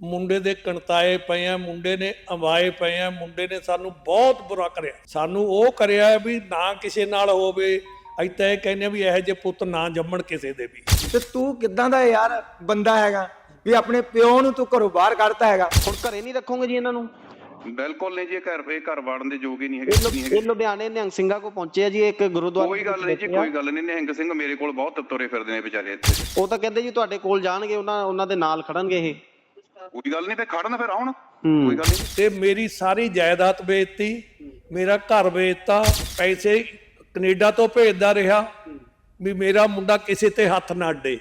ਮੁੰਡੇ ਦੇ ਕਣਤਾਏ ਪਏ ਆ ਮੁੰਡੇ ਨੇ ਅਵਾਏ ਪਏ ਆ ਮੁੰਡੇ ਨੇ ਸਾਨੂੰ ਬਹੁਤ ਬੁਰਾ ਕਰਿਆ। ਸਾਨੂੰ ਉਹ ਕਰਿਆ ਵੀ ਨਾ ਕਿਸੇ ਨਾਲ ਹੋਵੇ। ਅਸੀਂ ਤਾਂ ਇਹ ਕਹਿੰਦੇ ਵੀ ਇਹੋ ਜਿਹੇ ਪੁੱਤ ਨਾ ਜੰਮਣ ਕਿਸੇ ਦੇ ਵੀ। ਤੇ ਤੂੰ ਕਿੱਦਾਂ ਦਾ ਯਾਰ ਬੰਦਾ ਹੈਗਾ ਵੀ ਆਪਣੇ ਪਿਓ ਨੂੰ ਤੂੰ ਘਰੋਂ ਬਾਹਰ ਕੱਢਤਾ ਹੈਗਾ? ਹੁਣ ਘਰੇ ਨਹੀਂ ਰੱਖੋਗੇ ਜੀ ਇਹਨਾਂ ਨੂੰ? ਬਿਲਕੁਲ ਨਹੀਂ ਜੀ ਇਹ ਘਰ ਇਹ ਘਰ ਵਾੜਨ ਦੇ ਯੋਗ ਹੀ ਨਹੀਂ ਹੈਗੇ ਇਹ ਹੈਗੇ। ਲੁਧਿਆਣੇ ਨਿਹੰਗ ਸਿੰਘਾਂ ਕੋ ਪਹੁੰਚੇ ਆ ਜੀ ਇੱਕ ਗੁਰਦੁਆਰਾ ਕੋਈ ਗੱਲ ਨਹੀਂ ਜੀ ਕੋਈ ਗੱਲ ਨਹੀਂ ਨਿਹੰਗ ਸਿੰਘ ਮੇਰੇ ਕੋਲ ਬਹੁਤ ਤੁਰੇ ਫਿਰਦੇ ਨੇ ਵਿਚਾਰੇ ਇੱਥੇ। ਉਹ ਤਾਂ ਕਹਿੰਦੇ ਜੀ ਤੁਹਾਡੇ ਕੋਲ ਜਾਣਗੇ ਉਹਨਾਂ ਉਹਨਾਂ ਦੇ ਨਾਲ ਖੜਨਗੇ ਇਹ। ਕੋਈ ਗੱਲ ਨਹੀਂ ਤੇ ਖੜਨ ਫਿਰ ਆਉਣ। ਕੋਈ ਗੱਲ ਨਹੀਂ। ਤੇ ਮੇਰੀ ਸਾਰੀ ਜਾਇਦਾਦ ਵੇਚਤੀ ਮੇਰਾ ਘਰ ਵੇਚਤਾ ਪੈਸੇ ਕੈਨੇਡਾ ਤੋਂ ਭੇਜਦਾ ਰਿਹਾ। ਵੀ ਮੇਰਾ ਮੁੰਡਾ ਕਿਸੇ ਤੇ ਹੱਥ ਨਾ ਅੱਡੇ।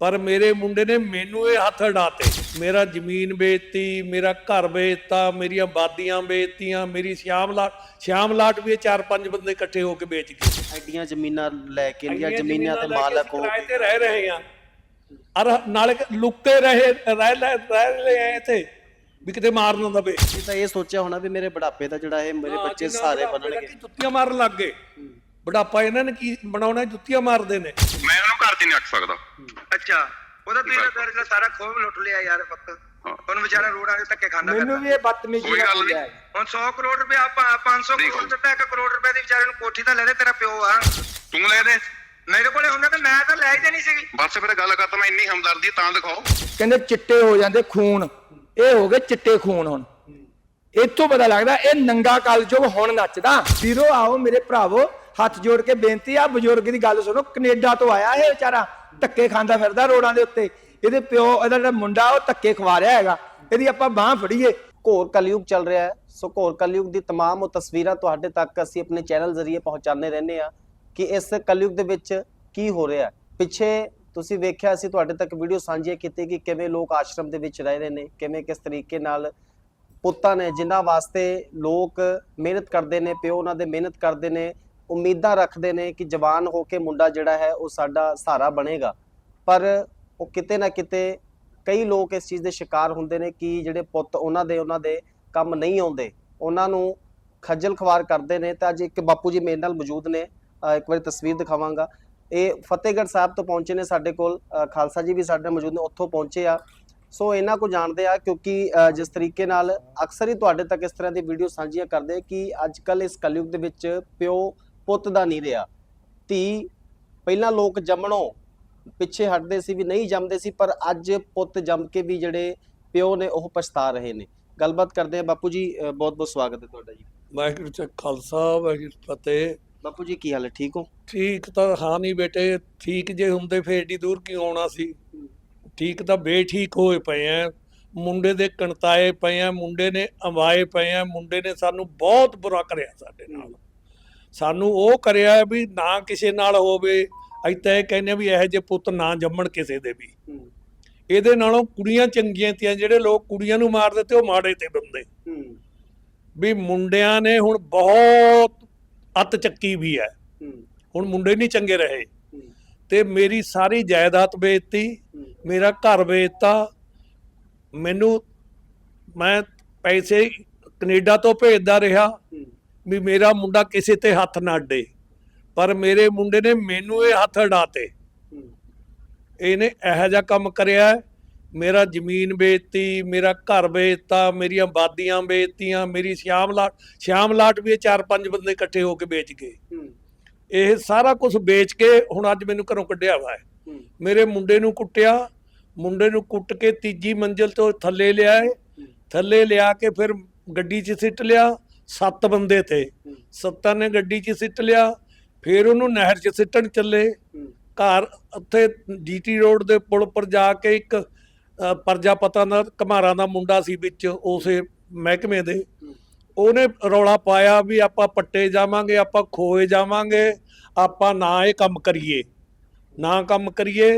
ਪਰ ਮੇਰੇ ਮੁੰਡੇ ਨੇ ਮੈਨੂੰ ਇਹ ਹੱਥ ਅਡਾਤੇ। ਮੇਰਾ ਜ਼ਮੀਨ ਵੇਚਤੀ ਮੇਰਾ ਘਰ ਵੇਚਤਾ ਮੇਰੀਆਂ ਬਾਦੀਆਂ ਵੇਚਤੀਆਂ ਮੇਰੀ ਸ਼ਾਮ ਲਾਟ ਸ਼ਾਮ ਲਾਟ ਵੀ ਇਹ ਚਾਰ ਪੰਜ ਬੰਦੇ ਇਕੱਠੇ ਹੋ ਕੇ ਵੇਚ ਗਏ। ਐਡੀਆਂ ਜ਼ਮੀਨਾਂ ਲੈ ਕੇ ਜਾਂ ਇੰਨੀਆਂ ਜ਼ਮੀਨਾਂ ਤੇ ਲੈ ਕੇ ਮਾਲਕ ਹੋ ਕਿਰਾਏ ਤੇ ਰਹਿ ਰਹੇ ਆ। ਅਰ ਨਾਲੇ ਲੁੱਕੇ ਰਹੇ ਰਹਿ ਲੈ ਰਹਿ ਆ ਇੱਥੇ ਵੀ ਕਿਤੇ ਮਾਰ ਨਾ ਦਵੇ। ਇਹ ਤਾਂ ਇਹ ਸੋਚਿਆ ਹੋਣਾ ਵੀ ਮੇਰੇ ਬੁਢਾਪੇ ਦਾ ਜਿਹੜਾ ਇਹ ਮੇਰੇ ਬੱਚੇ ਸਾਰੇ ਬਣਨਗੇ। ਜੁੱਤੀਆਂ ਮਾਰਨ ਲੱਗ ਗਏ। ਬੁਢਾਪਾ ਇਹਨਾਂ ਨੇ ਕੀ ਬਣਾਉਣਾ ਜੁੱਤੀਆਂ ਮਾਰਦੇ ਨੇ। ਮੈਂ ਇਹਨੂੰ ਘਰ 'ਚ ਨਹੀਂ ਰੱਖ ਸਕਦਾ। ਅੱਛਾ ਉਹਦਾ ਤੇਰਾ ਤੇਰਾ ਸਾਰਾ ਖੋਬ ਲੁੱਟ ਲਿਆ ਯਾਰ ਪੁੱਤ। ਉਹਨੂੰ ਵਿਚਾਰਾ ਰੋਡਾਂ ਦੇ ਧੱਕੇ ਖਾਂਦਾ ਮੈਨੂੰ ਵੀ ਇਹ ਬਦਤਮੀਜ਼ੀ ਦਾ ਗੱਲ ਲੱਗਿਆ ਨਹੀਂ। ਹੈ। ਹੁਣ 100 ਕਰੋੜ ਰੁਪਏ ਆਪਾਂ 500 ਨਹੀਂ ਕਰੋੜ। ਦਿੱਤਾ 1 ਕਰੋੜ ਰੁਪਏ ਦੀ ਵਿਚਾਰੇ ਨੂੰ ਕੋਠੀ ਤਾਂ ਲੈ ਦੇ ਤੇਰਾ ਪਿਓ ਆ। ਤੂੰ ਲੈ ਦੇ। ਮੇਰੇ ਕੋਲੇ ਹੁੰਦਾ ਤਾਂ ਮੈਂ ਤਾਂ ਲੈ ਹੀ ਦੇਣੀ ਸੀਗੀ ਬਸ ਫਿਰ ਗੱਲ ਕਰ ਤਾਂ ਮੈਂ ਇੰਨੀ ਹਮਦਰਦੀ ਤਾਂ ਦਿਖਾਓ ਕਹਿੰਦੇ ਚਿੱਟੇ ਹੋ ਜਾਂਦੇ ਖੂਨ ਇਹ ਹੋ ਗਏ ਚਿੱਟੇ ਖੂਨ ਹੁਣ ਇੱਥੋਂ ਪਤਾ ਲੱਗਦਾ ਇਹ ਨੰਗਾ ਕਲਯੁਗ ਹੁਣ ਨੱਚਦਾ ਵੀਰੋ ਆਓ ਮੇਰੇ ਭਰਾਵੋ ਹੱਥ ਜੋੜ ਕੇ ਬੇਨਤੀ ਆ ਬਜ਼ੁਰਗ ਦੀ ਗੱਲ ਸੁਣੋ ਕੈਨੇਡਾ ਤੋਂ ਆਇਆ ਇਹ ਵਿਚਾਰਾ ਧੱਕੇ ਖਾਂਦਾ ਫਿਰਦਾ ਰੋਡਾਂ ਦੇ ਉੱਤੇ ਇਹਦੇ ਪਿਓ ਇਹਦਾ ਜਿਹੜਾ ਮੁੰਡਾ ਉਹ ਧੱਕੇ ਖਵਾ ਰਿਹਾ ਹੈਗਾ ਇਹਦੀ ਆਪਾਂ ਬਾਹ ਫੜੀਏ ਘੋਰ ਕਲਯੁਗ ਚੱਲ ਰਿਹਾ ਹੈ ਸੋ ਘੋਰ ਕਲਯੁਗ ਦੀ तमाम ਉਹ ਤਸਵੀਰਾਂ ਤੁਹਾਡੇ ਤੱਕ ਅਸੀਂ ਆਪਣੇ ਚੈਨਲ ਜ਼ਰੀਏ ਪਹੁੰਚਾਉਂਦੇ ਰਹਿੰਦੇ ਆ ਕਿ ਇਸ ਕਲਯੁਗ ਦੇ ਵਿੱਚ ਕੀ ਹੋ ਰਿਹਾ ਪਿੱਛੇ ਤੁਸੀਂ ਵੇਖਿਆ ਅਸੀਂ ਤੁਹਾਡੇ ਤੱਕ ਵੀਡੀਓ ਸਾਂਝੀਆਂ ਕੀਤੀ ਕਿ ਕਿਵੇਂ ਲੋਕ ਆਸ਼ਰਮ ਦੇ ਵਿੱਚ ਰਹਿ ਰਹੇ ਨੇ, ਕਿਵੇਂ ਕਿਸ ਤਰੀਕੇ ਨਾਲ ਪੁੱਤਾਂ ਨੇ, ਜਿਨ੍ਹਾਂ ਵਾਸਤੇ ਲੋਕ ਮਿਹਨਤ ਕਰਦੇ ਨੇ, ਪਿਓ ਉਹਨਾਂ ਦੇ ਮਿਹਨਤ ਕਰਦੇ ਨੇ, ਉਮੀਦਾਂ ਰੱਖਦੇ ਨੇ ਕਿ ਜਵਾਨ ਹੋ ਕੇ ਮੁੰਡਾ ਜਿਹੜਾ ਹੈ ਉਹ ਸਾਡਾ ਸਹਾਰਾ ਬਣੇਗਾ। ਪਰ ਉਹ ਕਿਤੇ ਨਾ ਕਿਤੇ ਕਈ ਲੋਕ ਇਸ ਚੀਜ਼ ਦੇ ਸ਼ਿਕਾਰ ਹੁੰਦੇ ਨੇ ਕਿ ਜਿਹੜੇ ਪੁੱਤ ਉਹਨਾਂ ਦੇ ਉਹਨਾਂ ਦੇ ਕੰਮ ਨਹੀਂ ਆਉਂਦੇ। ਉਹਨਾਂ ਨੂੰ ਖੱਜਲ ਖਵਾਰ ਕਰਦੇ ਨੇ ਤਾਂ ਅੱਜ ਇੱਕ ਬਾਪੂ ਜੀ ਮੇਰੇ ਨਾਲ ਮੌਜੂਦ ਨੇ। ਇੱਕ ਵਾਰੀ ਤਸਵੀਰ ਦਿਖਾਵਾਂਗਾ। ਇਹ ਫਤਿਹਗੜ੍ਹ ਸਾਹਿਬ ਤੋਂ ਪਹੁੰਚੇ ਨੇ ਸਾਡੇ ਕੋਲ। ਖਾਲਸਾ ਜੀ ਵੀ ਸਾਡੇ ਨਾਲ ਮੌਜੂਦ ਨੇ, ਉੱਥੋਂ ਪਹੁੰਚੇ ਆ। ਸੋ ਇਹਨਾਂ ਕੋ ਜਾਣਦੇ ਆ ਕਿਉਂਕਿ ਜਿਸ ਤਰੀਕੇ ਨਾਲ ਅਕਸਰ ਹੀ ਤੁਹਾਡੇ ਤੱਕ ਇਸ ਤਰ੍ਹਾਂ ਦੀ ਵੀਡੀਓ ਸਾਂਝੀਆਂ ਕਰਦੇ ਕਿ ਅੱਜ ਕੱਲ ਇਸ ਕਲਯੁਗ ਦੇ ਵਿੱਚ ਪਿਓ ਪੁੱਤ ਦਾ ਨਹੀਂ ਰਿਹਾ। ਧੀ, ਪਹਿਲਾਂ ਲੋਕ ਜੰਮਣੋਂ ਪਿੱਛੇ ਹਟਦੇ ਸੀ ਵੀ ਨਹੀਂ ਜੰਮਦੇ ਸੀ, ਪਰ ਅੱਜ ਪੁੱਤ ਜੰਮ ਕੇ ਵੀ ਜਿਹੜੇ ਪਿਓ ਨੇ, ਉਹ ਪਛਤਾ ਰਹੇ ਨੇ। ਗੱਲਬਾਤ ਕਰਦੇ ਆ ਬਾਪੂ ਜੀ ਬਹੁਤ ਬਹੁਤ ਸਵਾਗਤ ਹੈ ਤੁਹਾਡਾ ਜੀ। ਵਾਹਿਗੁਰੂ ਜੀ ਖਾਲਸਾ, ਵਾਹਿਗੁਰੂ ਫਤਿਹ। ਬਾਪੂ ਜੀ ਕੀ ਹਾਲ ਹੈ? ਠੀਕ ਹੋ? ਠੀਕ ਤਾਂ ਹਾਂ ਨਹੀਂ ਬੇਟੇ ਠੀਕ ਜੇ ਹੁੰਦੇ ਫੇਰ ਏਡੀ ਦੂਰ ਕਿਉਂ ਆਉਣਾ ਸੀ? ਠੀਕ ਤਾਂ ਬੇਠੀਕ ਹੋਏ ਪਏ ਆ ਮੁੰਡੇ ਦੇ ਕਣਤਾਏ ਪਏ ਆ ਮੁੰਡੇ ਨੇ ਅਵਾਏ ਪਏ ਆ ਮੁੰਡੇ ਨੇ ਸਾਨੂੰ ਬਹੁਤ ਬੁਰਾ ਕਰਿਆ ਸਾਡੇ ਨਾਲ। ਸਾਨੂੰ ਉਹ ਕਰਿਆ ਵੀ ਨਾ ਕਿਸੇ ਨਾਲ ਹੋਵੇ ਤਾਂ ਇਹ ਕਹਿੰਦੇ ਵੀ ਇਹੋ ਜਿਹੇ ਪੁੱਤ ਨਾ ਜੰਮਣ ਕਿਸੇ ਦੇ ਵੀ। ਇਹਦੇ ਨਾਲੋਂ ਕੁੜੀਆਂ ਚੰਗੀਆਂ ਤੀਆਂ ਜਿਹੜੇ ਲੋਕ ਕੁੜੀਆਂ ਨੂੰ ਮਾਰ ਦਿੱਤੇ ਉਹ ਮਾੜੇ ਤੇ ਬੰਦੇ। ਵੀ ਮੁੰਡਿਆਂ ਨੇ ਹੁਣ ਬਹੁਤ ਅੱਤ ਚੱਕੀ ਵੀ ਹੈ। ਹੁਣ ਮੁੰਡੇ ਨਹੀਂ ਚੰਗੇ ਰਹੇ। ਤੇ ਮੇਰੀ ਸਾਰੀ ਜਾਇਦਾਦ ਵੇਚਤੀ ਮੇਰਾ ਘਰ ਵੇਚਤਾ। ਮੈਨੂੰ ਮੈਂ ਪੈਸੇ ਕੈਨੇਡਾ ਤੋਂ ਭੇਜਦਾ ਰਿਹਾ ਵੀ ਮੇਰਾ ਮੁੰਡਾ ਕਿਸੇ ਤੇ ਹੱਥ ਨਾ ਅੱਡੇ। ਪਰ ਮੇਰੇ ਮੁੰਡੇ ਨੇ ਮੈਨੂੰ ਇਹ ਹੱਥ ਅਡਾਤੇ। ਇਹਨੇ ਇਹੋ ਜਿਹਾ ਕੰਮ ਕਰਿਆ। ਮੇਰਾ ਜ਼ਮੀਨ ਵੇਚਤੀ ਮੇਰਾ ਘਰ ਵੇਚਤਾ ਮੇਰੀਆਂ ਬਾਦੀਆਂ ਵੇਚਤੀਆਂ ਮੇਰੀ ਸ਼ਾਮ ਲਾਟ ਸ਼ਾਮ ਲਾਟ ਵੀ ਚਾਰ ਪੰਜ ਬੰਦੇ ਇਕੱਠੇ ਹੋ ਕੇ ਵੇਚ ਗਏ। ਇਹ ਸਾਰਾ ਕੁਝ ਵੇਚ ਕੇ ਹੁਣ ਅੱਜ ਮੈਨੂੰ ਘਰੋਂ ਕੱਢਿਆ ਵਾ ਹੈ। ਮੇਰੇ ਮੁੰਡੇ ਨੂੰ ਕੁੱਟਿਆ ਮੁੰਡੇ ਨੂੰ ਕੁੱਟ ਕੇ ਤੀਜੀ ਮੰਜ਼ਿਲ ਤੋਂ ਥੱਲੇ ਲਿਆਏ ਥੱਲੇ ਲਿਆ ਕੇ ਫਿਰ ਗੱਡੀ 'ਚ ਸਿੱਟ ਲਿਆ ਸੱਤ ਬੰਦੇ ਤੇ ਸੱਤਾਂ ਨੇ ਗੱਡੀ 'ਚ ਸਿੱਟ ਲਿਆ ਫਿਰ ਉਹਨੂੰ ਨਹਿਰ 'ਚ ਸਿੱਟਣ ਚੱਲੇ। ਘਰ ਉੱਥੇ ਡੀਟੀ ਰੋਡ ਦੇ ਪੁਲ ਉੱਪਰ ਜਾ ਕੇ ਇੱਕ ਪ੍ਰਜਾਪਤਾ ਦਾ ਘਮਾਰਾਂ ਦਾ ਮੁੰਡਾ ਸੀ ਵਿੱਚ ਉਸੇ ਮਹਿਕਮੇ ਦੇ। ਉਹਨੇ ਰੌਲਾ ਪਾਇਆ ਵੀ ਆਪਾਂ ਪੱਟੇ ਜਾਵਾਂਗੇ, ਆਪਾਂ ਖੋਏ ਜਾਵਾਂਗੇ, ਆਪਾਂ ਨਾ ਇਹ ਕੰਮ ਕਰੀਏ। ਨਾ ਕੰਮ ਕਰੀਏ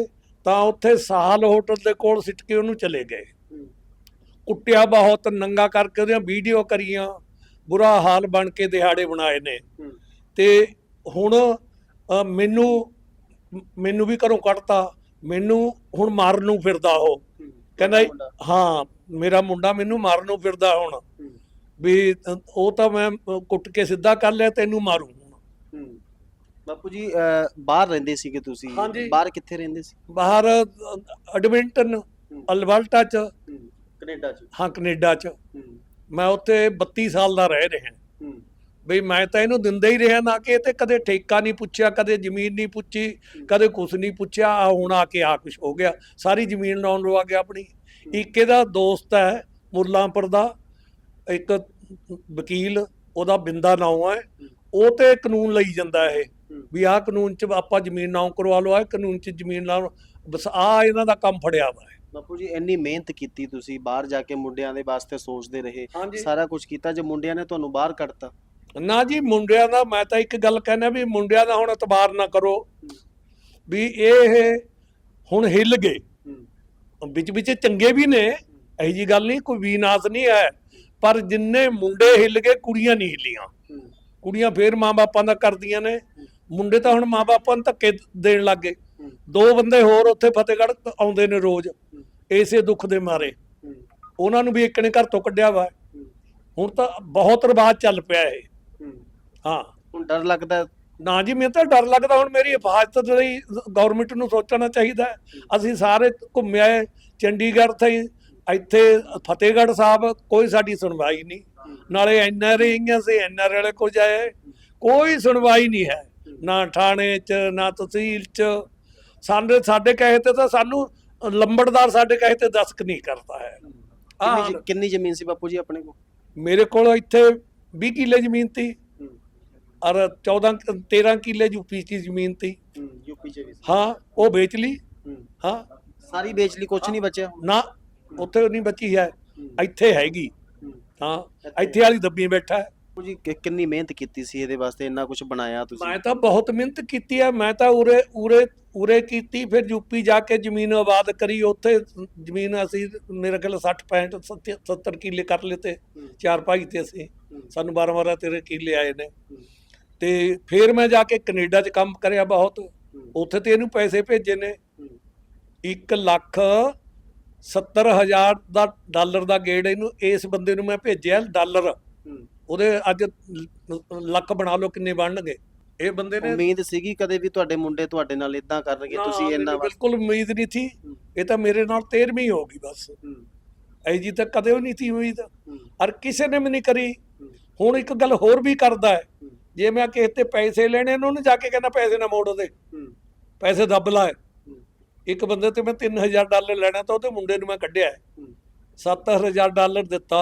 ਤਾਂ ਉੱਥੇ ਸਾਹਲ ਹੋਟਲ ਦੇ ਕੋਲ ਸਿੱਟ ਕੇ ਉਹਨੂੰ ਚਲੇ ਗਏ। ਕੁੱਟਿਆ ਬਹੁਤ, ਨੰਗਾ ਕਰਕੇ ਉਹਦੀਆਂ ਵੀਡੀਓ ਕਰੀਆਂ, ਬੁਰਾ ਹਾਲ ਬਣ ਕੇ ਦਿਹਾੜੇ ਬਣਾਏ ਨੇ। ਤੇ ਹੁਣ ਮੈਨੂੰ ਮੈਨੂੰ ਵੀ ਘਰੋਂ ਕੱਢਤਾ, ਮੈਨੂੰ ਹੁਣ ਮਾਰਨ ਨੂੰ ਫਿਰਦਾ ਉਹ। ਕਹਿੰਦਾ ਹਾਂ ਮੇਰਾ ਮੁੰਡਾ ਮੈਨੂੰ ਮਾਰਨ ਨੂੰ ਫਿਰਦਾ ਹੁਣ। ਵੀ ਉਹ ਤਾਂ ਮੈਂ ਕੁੱਟ ਕੇ ਸਿੱਧਾ ਕਰ ਲਿਆ ਤੈਨੂੰ ਮਾਰੂ ਬਾਪੂ ਜੀ ਬਾਹਰ ਰਹਿੰਦੇ ਸੀਗੇ ਤੁਸੀਂ? ਹਾਂਜੀ। ਬਾਹਰ ਕਿੱਥੇ ਰਹਿੰਦੇ ਸੀ? ਬਾਹਰ ਐਡਮਿੰਟਨ ਅਲਬਰਟਾ ਚ। ਕੈਨੇਡਾ 'ਚ? ਹਾਂ ਕੈਨੇਡਾ 'ਚ। ਮੈਂ ਉੱਥੇ 32 ਸਾਲ ਦਾ ਰਹਿ ਰਿਹਾ। ਹੂੰ। ਬਈ ਮੈਂ ਤਾਂ ਇਹਨੂੰ ਦਿੰਦਾ ਹੀ ਰਿਹਾ ਨਾ ਕਿ ਇਹ ਤੇ ਕਦੇ ਠੇਕਾ ਨਹੀਂ ਪੁੱਛਿਆ ਕਦੇ ਜ਼ਮੀਨ ਨਹੀਂ ਪੁੱਛੀ ਕਦੇ ਕੁਝ ਨਹੀਂ ਪੁੱਛਿਆ ਆ ਹੁਣ ਆ ਕੇ ਆ ਕੁਝ ਹੋ ਗਿਆ। ਸਾਰੀ ਜ਼ਮੀਨ ਲਾਉਣ ਲਵਾ ਗਿਆ ਆਪਣੀ। ਇੱਕ ਇਹਦਾ ਦੋਸਤ ਹੈ ਮੁੱਲਾਂਪੁਰ ਦਾ ਇੱਕ ਵਕੀਲ ਉਹਦਾ ਬਿੰਦਾ ਨਾਮ ਹੈ। ਉਹ ਤੇ ਕਾਨੂੰਨ ਲਈ ਜਾਂਦਾ ਇਹ ਵੀ ਆਹ ਕਾਨੂੰਨ ਚ ਆਪਾਂ ਜ਼ਮੀਨ ਨਾਮ ਕਰਵਾ ਲਓ ਆਹ ਕਾਨੂੰਨ ਚ ਜ਼ਮੀਨ ਨਾਮ ਬਸ ਆ ਇਹਨਾਂ ਦਾ ਕੰਮ ਫੜਿਆ ਵਾ ਬਾਪੂ ਜੀ ਇੰਨੀ ਮਿਹਨਤ ਕੀਤੀ ਤੁਸੀਂ ਬਾਹਰ ਜਾ ਕੇ ਮੁੰਡਿਆਂ ਦੇ ਵਾਸਤੇ ਸੋਚਦੇ ਰਹੇ। ਸਾਰਾ ਕੁਝ ਕੀਤਾ ਜੇ ਮੁੰਡਿਆਂ ਨੇ ਤੁਹਾਨੂੰ ਬਾਹਰ ਕੱਢਤਾ। ਨਾ ਜੀ, ਮੁੰਡਿਆਂ ਦਾ ਮੈਂ ਤਾਂ ਇੱਕ ਗੱਲ ਕਹਿਣਾ ਵੀ ਮੁੰਡਿਆਂ ਦਾ ਹੁਣ ਇਤਬਾਰ ਨਾ ਕਰੋ। ਵੀ ਇਹ ਹੁਣ ਹਿੱਲ ਗਏ। ਵਿੱਚ ਵਿੱਚ ਚੰਗੇ ਵੀ ਨੇ, ਇਹੀ ਜੀ ਗੱਲ ਨਹੀਂ, ਕੋਈ ਵੀਨਾਸ ਨਹੀਂ ਹੈ। ਪਰ ਜਿੰਨੇ ਮੁੰਡੇ ਹਿੱਲ ਗਏ, ਕੁੜੀਆਂ ਨਹੀਂ ਹਿੱਲੀਆਂ। ਕੁੜੀਆਂ ਫੇਰ ਮਾਂ-ਬਾਪਾਂ ਦਾ ਕਰਦੀਆਂ ਨੇ। ਮੁੰਡੇ ਤਾਂ ਹੁਣ ਮਾਂ-ਬਾਪਾਂ ਨੂੰ ਧੱਕੇ ਦੇਣ ਲੱਗ ਗਏ। ਦੋ ਬੰਦੇ ਹੋਰ ਉੱਥੇ ਫਤਿਹਗੜ੍ਹ ਆਉਂਦੇ ਨੇ ਰੋਜ਼। ਇਸੇ ਦੁੱਖ ਦੇ ਮਾਰੇ। ਉਹਨਾਂ ਨੂੰ ਵੀ ਇੱਕ ਨੇ ਘਰ ਤੋਂ ਕੱਢਿਆ ਵਾ। ਹੁਣ ਤਾਂ ਬਹੁਤ ਰਿਵਾਜ ਚੱਲ ਪਿਆ ਇਹ। ਹਾਂ। ਹੁਣ ਡਰ ਲੱਗਦਾ ਨਾ ਜੀ ਮੈਨੂੰ ਤਾਂ ਡਰ ਲੱਗਦਾ ਹੁਣ ਮੇਰੀ ਹਿਫਾਜ਼ਤ ਲਈ ਗਵਰਨਮੈਂਟ ਨੂੰ ਸੋਚਣਾ ਚਾਹੀਦਾ। ਅਸੀਂ ਸਾਰੇ ਘੁੰਮੇ ਆਏ ਚੰਡੀਗੜ੍ਹ ਥਈ ਇੱਥੇ ਫਤਿਹਗੜ੍ਹ ਸਾਹਿਬ ਕੋਈ ਸਾਡੀ ਸੁਣਵਾਈ ਨਹੀਂ। ਨਾਲੇ ਐਨਆਰਆਈਆਂ ਸੇ ਐਨਆਰ ਵਾਲੇ ਕੋਲ ਜਾਏ ਕੋਈ ਸੁਣਵਾਈ ਨਹੀਂ ਹੈ। ਨਾ ਥਾਣੇ 'ਚ ਨਾ ਤਹਿਸੀਲ 'ਚ। ਸਾਡੇ ਸਾਡੇ ਕਹੇ ਤੇ ਤਾਂ ਸਾਨੂੰ ਲੰਬੜਦਾਰ ਸਾਡੇ ਕਹੇ ਤੇ ਦਸਕ ਨਹੀਂ ਕਰਦਾ ਹੈ। ਕਿੰਨੀ ਜ਼ਮੀਨ ਸੀ ਬਾਪੂ ਜੀ ਆਪਣੇ ਕੋਲ? ਮੇਰੇ ਕੋਲ ਇੱਥੇ 20 ਕਿੱਲੇ ਜ਼ਮੀਨ ਤੀ। ਔਰ 14 ਕ- 13 ਕਿੱਲੇ ਯੂਪੀ ਦੀ ਜ਼ਮੀਨ ਤੀ। ਯੂਪੀ ਚ ਵੀ। ਹਾਂ ਉਹ ਵੇਚ ਲਈ। ਹੂੰ। ਸਾਰੀ ਵੇਚ ਲਈ ਕੁਝ ਨਹੀਂ ਬਚਿਆ ਨਾ ਉੱਥੇ ਨਹੀਂ ਬਚੀ ਹੈ। ਇੱਥੇ ਹੈਗੀ। ਹਾਂ। ਇੱਥੇ। ਵਾਲੀ ਦੱਬੀ ਬੈਠਾ ਜੀ ਕਿੰਨੀ ਮਿਹਨਤ ਕੀਤੀ ਸੀ ਇਹਦੇ ਵਾਸਤੇ ਇੰਨਾ ਕੁਝ ਬਣਾਇਆ ਤੁਸੀਂ। ਮੈਂ ਤਾਂ ਬਹੁਤ ਮਿਹਨਤ ਕੀਤੀ ਹੈ। ਮੈਂ ਤਾਂ ਉਰੇ ਉਰੇ ਉਰੇ ਕੀਤੀ ਫਿਰ ਯੂਪੀ ਜਾ ਕੇ ਜ਼ਮੀਨ ਆਬਾਦ ਕਰੀ। ਉੱਥੇ ਜ਼ਮੀਨ ਅਸੀਂ ਮੇਰੇ ਖਿਆਲ 60 65 70 70 ਕਿੱਲੇ ਕਰ ਲਿੱਤੇ ਚਾਰ ਭਾਈ ਤੇ ਅਸੀਂ। ਸਾਨੂੰ 12 12 13 ਕਿੱਲੇ ਆਏ ਨੇ। ਤੇ ਫਿਰ ਮੈਂ ਜਾ ਕੇ ਕੈਨੇਡਾ 'ਚ ਕੰਮ ਕਰਿਆ ਬਹੁਤ। ਉੱਥੇ ਤੇ ਇਹਨੂੰ ਪੈਸੇ ਭੇਜੇ ਨੇ। 1 ਲੱਖ 70 ਹਜ਼ਾਰ ਦਾ ਡਾਲਰ ਦਾ ਗੇੜ ਇਹਨੂੰ ਇਸ ਬੰਦੇ ਨੂੰ ਮੈਂ ਭੇਜਿਆ ਡਾਲਰ। ਉਹਦੇ ਅੱਜ ਲੱਖ ਬਣਾ ਲਓ ਕਿੰਨੇ ਬਣਨਗੇ। ਇਹ ਬੰਦੇ ਨੇ ਉਮੀਦ ਸੀਗੀ ਕਦੇ ਵੀ ਤੁਹਾਡੇ ਮੁੰਡੇ ਤੁਹਾਡੇ ਨਾਲ ਇਦਾਂ ਕਰਨਗੇ ਨਾ, ਤੁਸੀਂ ਇੰਨਾ ਬਿਲਕੁਲ ਉਮੀਦ ਨਹੀਂ ਥੀ ਇਹ ਤਾਂ ਮੇਰੇ ਨਾਲ 13ਵੀਂ ਹੋ ਗਈ ਬਸ। ਐ ਜੀ ਤਾਂ ਕਦੇ ਵੀ ਨਹੀਂ ਥੀ ਉਮੀਦ। ਔਰ ਕਿਸੇ ਨੇ ਵੀ ਨਹੀਂ ਕਰੀ। ਹੁਣ ਇੱਕ ਗੱਲ ਹੋਰ ਵੀ ਕਰਦਾ ਹੈ। ਜੇ ਮੈਂ ਕਿਸੇ ਤੇ ਪੈਸੇ ਲੈਣੇ ਨੇ ਉਹਨੂੰ ਜਾ ਕੇ ਕਹਿੰਦਾ ਪੈਸੇ ਨਾ ਮੋੜ ਦੇ ਪੈਸੇ ਦੱਬ ਲਾ। ਇੱਕ ਬੰਦੇ ਤੇ ਮੈਂ 3000 ਡਾਲਰ ਲੈਣਾ ਤਾਂ ਉਹਦੇ ਮੁੰਡੇ ਨੂੰ ਮੈਂ ਕੱਢਿਆ। 7000 ਡਾਲਰ ਦਿੱਤਾ।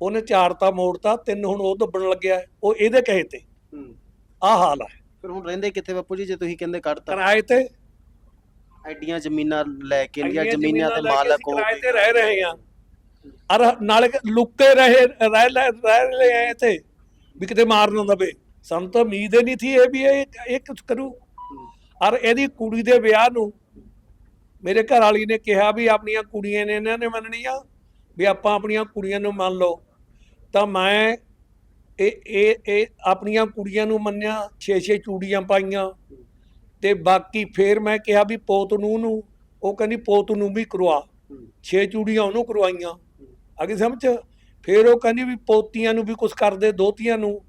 ਉਹਨੇ ਚਾਰ ਤਾਂ ਮੋੜਤਾ ਤਿੰਨ ਹੁਣ ਉਹ ਦੱਬਣ ਲੱਗਿਆ। ਉਹ ਇਹਦੇ ਕਹੇ ਤੇ। ਆਹ ਹਾਲ ਹੈ ਫਿਰ ਹੁਣ ਰਹਿੰਦੇ ਕਿੱਥੇ ਬਾਪੂ ਜੀ ਜੇ ਤੁਸੀਂ ਕਹਿੰਦੇ ਕੱਢਤਾ? ਕਿਰਾਏ ਤੇ। ਐਡੀਆਂ ਜ਼ਮੀਨਾਂ ਲੈ ਕੇ ਇੰਡੀਆਂ ਜ਼ਮੀਨਾਂ ਕੇ ਮਾਲਕ ਹੋ ਕਿਰਾਏ ਤੇ ਰਹਿ ਰਹੇ ਹਾਂ। ਅਰ ਨਾਲੇ ਲੁੱਕੇ ਰਹੇ ਰਹਿ ਲੈ ਰਹਿ ਲਏ ਆਏ ਤੇ ਵੀ ਕਿਤੇ ਮਾਰ ਨਾ ਦਵੇ। ਸਾਨੂੰ ਤਾਂ ਉਮੀਦ ਹੀ ਨਹੀਂ ਸੀ ਇਹ ਵੀ ਇਹ ਇਹ ਕੁਝ ਕਰੂ। ਔਰ ਇਹਦੀ ਕੁੜੀ ਦੇ ਵਿਆਹ ਨੂੰ ਮੇਰੇ ਘਰ ਵਾਲੀ ਨੇ ਕਿਹਾ ਵੀ ਆਪਣੀਆਂ ਕੁੜੀਆਂ ਨੇ, ਇਹਨਾਂ ਨੇ ਮੰਨਣੀਆਂ ਵੀ ਆਪਾਂ ਆਪਣੀਆਂ ਕੁੜੀਆਂ ਨੂੰ ਮੰਨ ਲਓ। ਤਾਂ ਮੈਂ ਇਹ ਇਹ ਇਹ ਆਪਣੀਆਂ ਕੁੜੀਆਂ ਨੂੰ ਮੰਨਿਆ ਛੇ ਛੇ ਚੂੜੀਆਂ ਪਾਈਆਂ ਤੇ ਬਾਕੀ ਫੇਰ ਮੈਂ ਕਿਹਾ ਵੀ ਪੋਤ ਨੂੰ ਨੂੰ, ਉਹ ਕਹਿੰਦੀ ਪੋਤ ਨੂੰ ਵੀ ਕਰਵਾ। ਛੇ ਚੂੜੀਆਂ ਉਹਨੂੰ ਕਰਵਾਈਆਂ। ਅਗੇ ਸਮਝ? ਫੇਰ ਉਹ ਕਹਿੰਦੀ ਵੀ ਪੋਤੀਆਂ ਨੂੰ ਵੀ ਕੁਝ ਕਰਦੇ ਦੋਤੀਆਂ ਨੂੰ।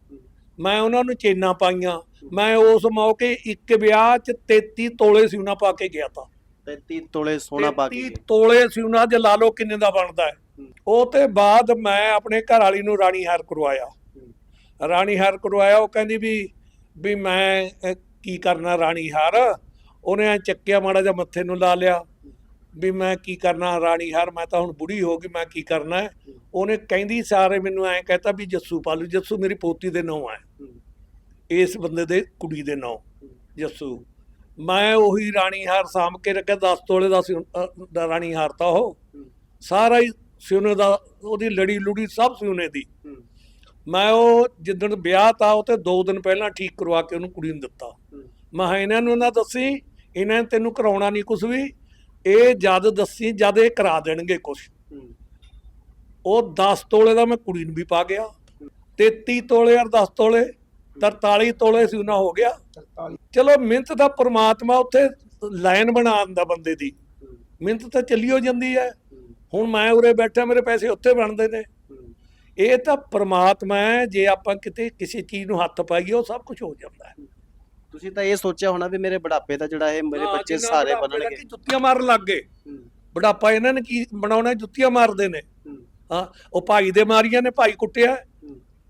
ਮੈਂ ਉਹਨਾਂ ਨੂੰ ਚੇਨਾ ਪਾਈਆਂ। ਮੈਂ ਉਸ ਮੌਕੇ ਇੱਕ ਵਿਆਹ 'ਚ 33 ਤੋਲੇ ਸਿਉਨਾ ਪਾ ਕੇ ਗਿਆ ਤਾਂ। 33 ਤੋਲੇ ਸੋਨਾ ਪਾ ਕੇ 33 ਤੋਲੇ ਸਿਉਨਾ ਜੇ ਲਾ ਲਓ ਕਿੰਨੇ ਦਾ ਬਣਦਾ ਹੈ। ਉਹ ਤੇ ਬਾਅਦ ਮੈਂ ਆਪਣੇ ਘਰ ਵਾਲੀ ਨੂੰ ਰਾਣੀ ਹਾਰ ਕਰਵਾਇਆ। ਰਾਣੀ ਹਾਰ ਕਰਵਾਇਆ ਉਹ ਕਹਿੰਦੀ ਵੀ ਵੀ ਮੈਂ ਕੀ ਕਰਨਾ ਰਾਣੀ ਹਾਰ? ਉਹਨੇ ਚੱਕਿਆ ਮਾੜਾ ਜਿਹਾ ਮੱਥੇ ਨੂੰ ਲਾ ਲਿਆ। ਵੀ ਮੈਂ ਕੀ ਕਰਨਾ, ਰਾਣੀ ਹਾਰ, ਮੈਂ ਤਾਂ ਹੁਣ ਬੁੜੀ ਹੋ ਗਈ, ਮੈਂ ਕੀ ਕਰਨਾ ਹੈ? ਉਹਨੇ ਕਹਿੰਦੀ ਸਾਰੇ ਮੈਨੂੰ ਐ ਕਹਤਾ ਵੀ ਜੱਸੂ ਪਾਲੂ, ਜੱਸੂ ਮੇਰੀ ਪੋਤੀ ਦੇ ਨਾਂ ਹੈ। ਇਸ ਬੰਦੇ ਦੇ ਕੁੜੀ ਦੇ ਨਾਂ ਜੱਸੂ। ਮੈਂ ਉਹੀ ਰਾਣੀ ਹਾਰ ਸਾਂਭ ਕੇ ਰੱਖਿਆ 10 ਤੋਲੇ ਦਾ ਰਾਣੀ ਹਾਰ ਤਾਂ ਉਹ। ਸਾਰਾ ਹੀ ਸਿਉਨੇ ਦਾ, ਉਹਦੀ ਲੜੀ ਲੁੜੀ ਸਭ ਸਿਉਨੇ ਦੀ। ਮੈਂ ਉਹ ਜਿੱਦਣ ਵਿਆਹ ਤਾ, ਉਹ ਤੇ 2 ਦਿਨ ਪਹਿਲਾਂ ਠੀਕ ਕਰਵਾ ਕੇ ਉਹਨੂੰ ਕੁੜੀ ਨੂੰ ਦਿੱਤਾ। ਮੈਂ ਕਿਹਾ, ਇਹਨਾਂ ਨੂੰ ਨਾ ਦੱਸੀ, ਇਹਨਾਂ ਨੇ ਤੈਨੂੰ ਕਰਾਉਣਾ ਨਹੀਂ ਕੁਝ ਵੀ ਇਹ ਜਦ ਦੱਸੀ ਜਦ ਇਹ ਕਰਾ ਦੇਣਗੇ ਕੁਝ ਉਹ 10 ਤੋਲੇ ਦਾ ਮੈਂ ਕੁੜੀ ਨੂੰ ਵੀ ਪਾ ਗਿਆ। 33 ਤੋਲੇ ਔਰ 10 ਤੋਲੇ 43 ਤੋਲੇ ਸੀ ਉਹਨਾਂ ਹੋ ਗਿਆ। ਚਲੋ ਮਿਹਨਤ ਦਾ ਪ੍ਰਮਾਤਮਾ ਉੱਥੇ ਲਾਈਨ ਬਣਾ ਦਿੰਦਾ ਬੰਦੇ ਦੀ। ਮਿਹਨਤ ਤਾਂ ਚੱਲੀ ਹੋ ਜਾਂਦੀ ਹੈ। ਹੁਣ ਮੈਂ ਉਰੇ ਬੈਠਾ ਮੇਰੇ ਪੈਸੇ ਉੱਥੇ ਬਣਦੇ ਨੇ। ਇਹ ਤਾਂ ਪ੍ਰਮਾਤਮਾ ਹੈ ਜੇ ਆਪਾਂ ਕਿਤੇ ਕਿਸੇ ਚੀਜ਼ ਨੂੰ ਹੱਥ ਪਾਈਏ ਉਹ ਸਭ ਕੁਝ ਹੋ ਜਾਂਦਾ ਹੈ। ਤੁਸੀਂ ਤਾਂ ਇਹ ਸੋਚਿਆ ਹੋਣਾ ਵੀ ਮੇਰੇ ਬੁਢਾਪੇ ਦਾ ਜਿਹੜਾ ਇਹ ਮੇਰੇ ਹਾਂ, ਬੱਚੇ ਜਿੰਨਾ ਸਾਰੇ ਬੁਢਾਪੇ ਦਾ ਬਣਨਗੇ ਕਿ ਜੁੱਤੀਆਂ ਮਾਰਨ ਲੱਗ ਗਏ। ਬੁਢਾਪਾ ਇਹਨਾਂ ਨੇ ਕੀ ਬਣਾਉਣਾ ਜੁੱਤੀਆਂ ਮਾਰਦੇ ਨੇ। ਹਾਂ। ਉਹ ਭਾਈ ਦੇ ਮਾਰੀਆਂ ਨੇ ਭਾਈ ਕੁੱਟਿਆ।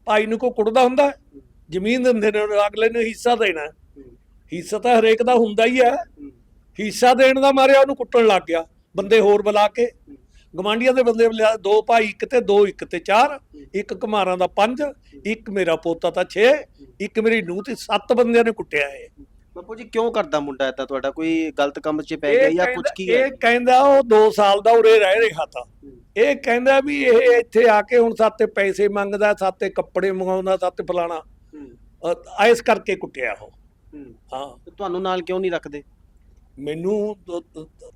ਭਾਈ ਨੂੰ ਕੋ ਕੁੱਟਦਾ ਹੁੰਦਾ? ਹੈ? ਜ਼ਮੀਨ ਦਿੰਦੇ ਨੇ ਅਗਲੇ ਨੂੰ ਹਿੱਸਾ ਦੇਣਾ। ਹੈ। ਹਿੱਸਾ ਤਾਂ ਹਰੇਕ ਦਾ ਹੁੰਦਾ ਹੀ ਹੈ। ਹਿੱਸਾ ਦੇਣ ਦਾ ਮਾਰਿਆ ਉਹਨੂੰ ਕੁੱਟਣ ਲੱਗ ਗਿਆ। ਬੰਦੇ ਹੋਰ ਬੁਲਾ ਕੇ। ਗਵਾਂਡੀਆਂ ਦੇ ਬੰਦੇ ਲਿਆ ਦੋ ਭਾਈ ਇੱਕ ਤੇ ਦੋ ਇੱਕ ਤੇ ਚਾਰ ਇੱਕ ਕੁਮਾਰਾਂ ਦਾ ਪੰਜ ਇੱਕ ਮੇਰਾ ਪੋਤਾ ਤਾਂ 6 ਇੱਕ ਮੇਰੀ ਨੂੰਹ ਤੇ ਸੱਤ ਬੰਦਿਆਂ ਨੇ ਕੁੱਟਿਆ ਇਹ। ਬਾਪੂ ਜੀ ਕਿਉਂ ਕਰਦਾ ਮੁੰਡਾ ਏਦਾਂ ਤੁਹਾਡਾ? ਕੋਈ ਗਲਤ ਕੰਮ 'ਚ ਪੈ ਗਿਆ ਜਾਂ ਕੁਝ ਕੀ ਹੈ? ਇਹ ਕਹਿੰਦਾ ਉਹ 2 ਸਾਲ ਦਾ ਉਰੇ ਰਹਿ ਰਿਹਾ ਤਾਂ। ਇਹ ਕਹਿੰਦਾ ਵੀ ਇਹ ਇੱਥੇ ਆ ਕੇ ਹੁਣ ਸਾਤੇ ਪੈਸੇ ਮੰਗਦਾ ਸਾਤੇ ਕੱਪੜੇ ਮੰਗਾਉਂਦਾ ਸਾਤੇ ਫਲਾਣਾ। ਅਹ ਇਸ ਕਰਕੇ ਕੁੱਟਿਆ ਉਹ। ਹਾਂ। ਤੁਹਾਨੂੰ ਨਾਲ ਕਿਉਂ ਨਹੀਂ ਰੱਖਦੇ? ਮੈਨੂੰ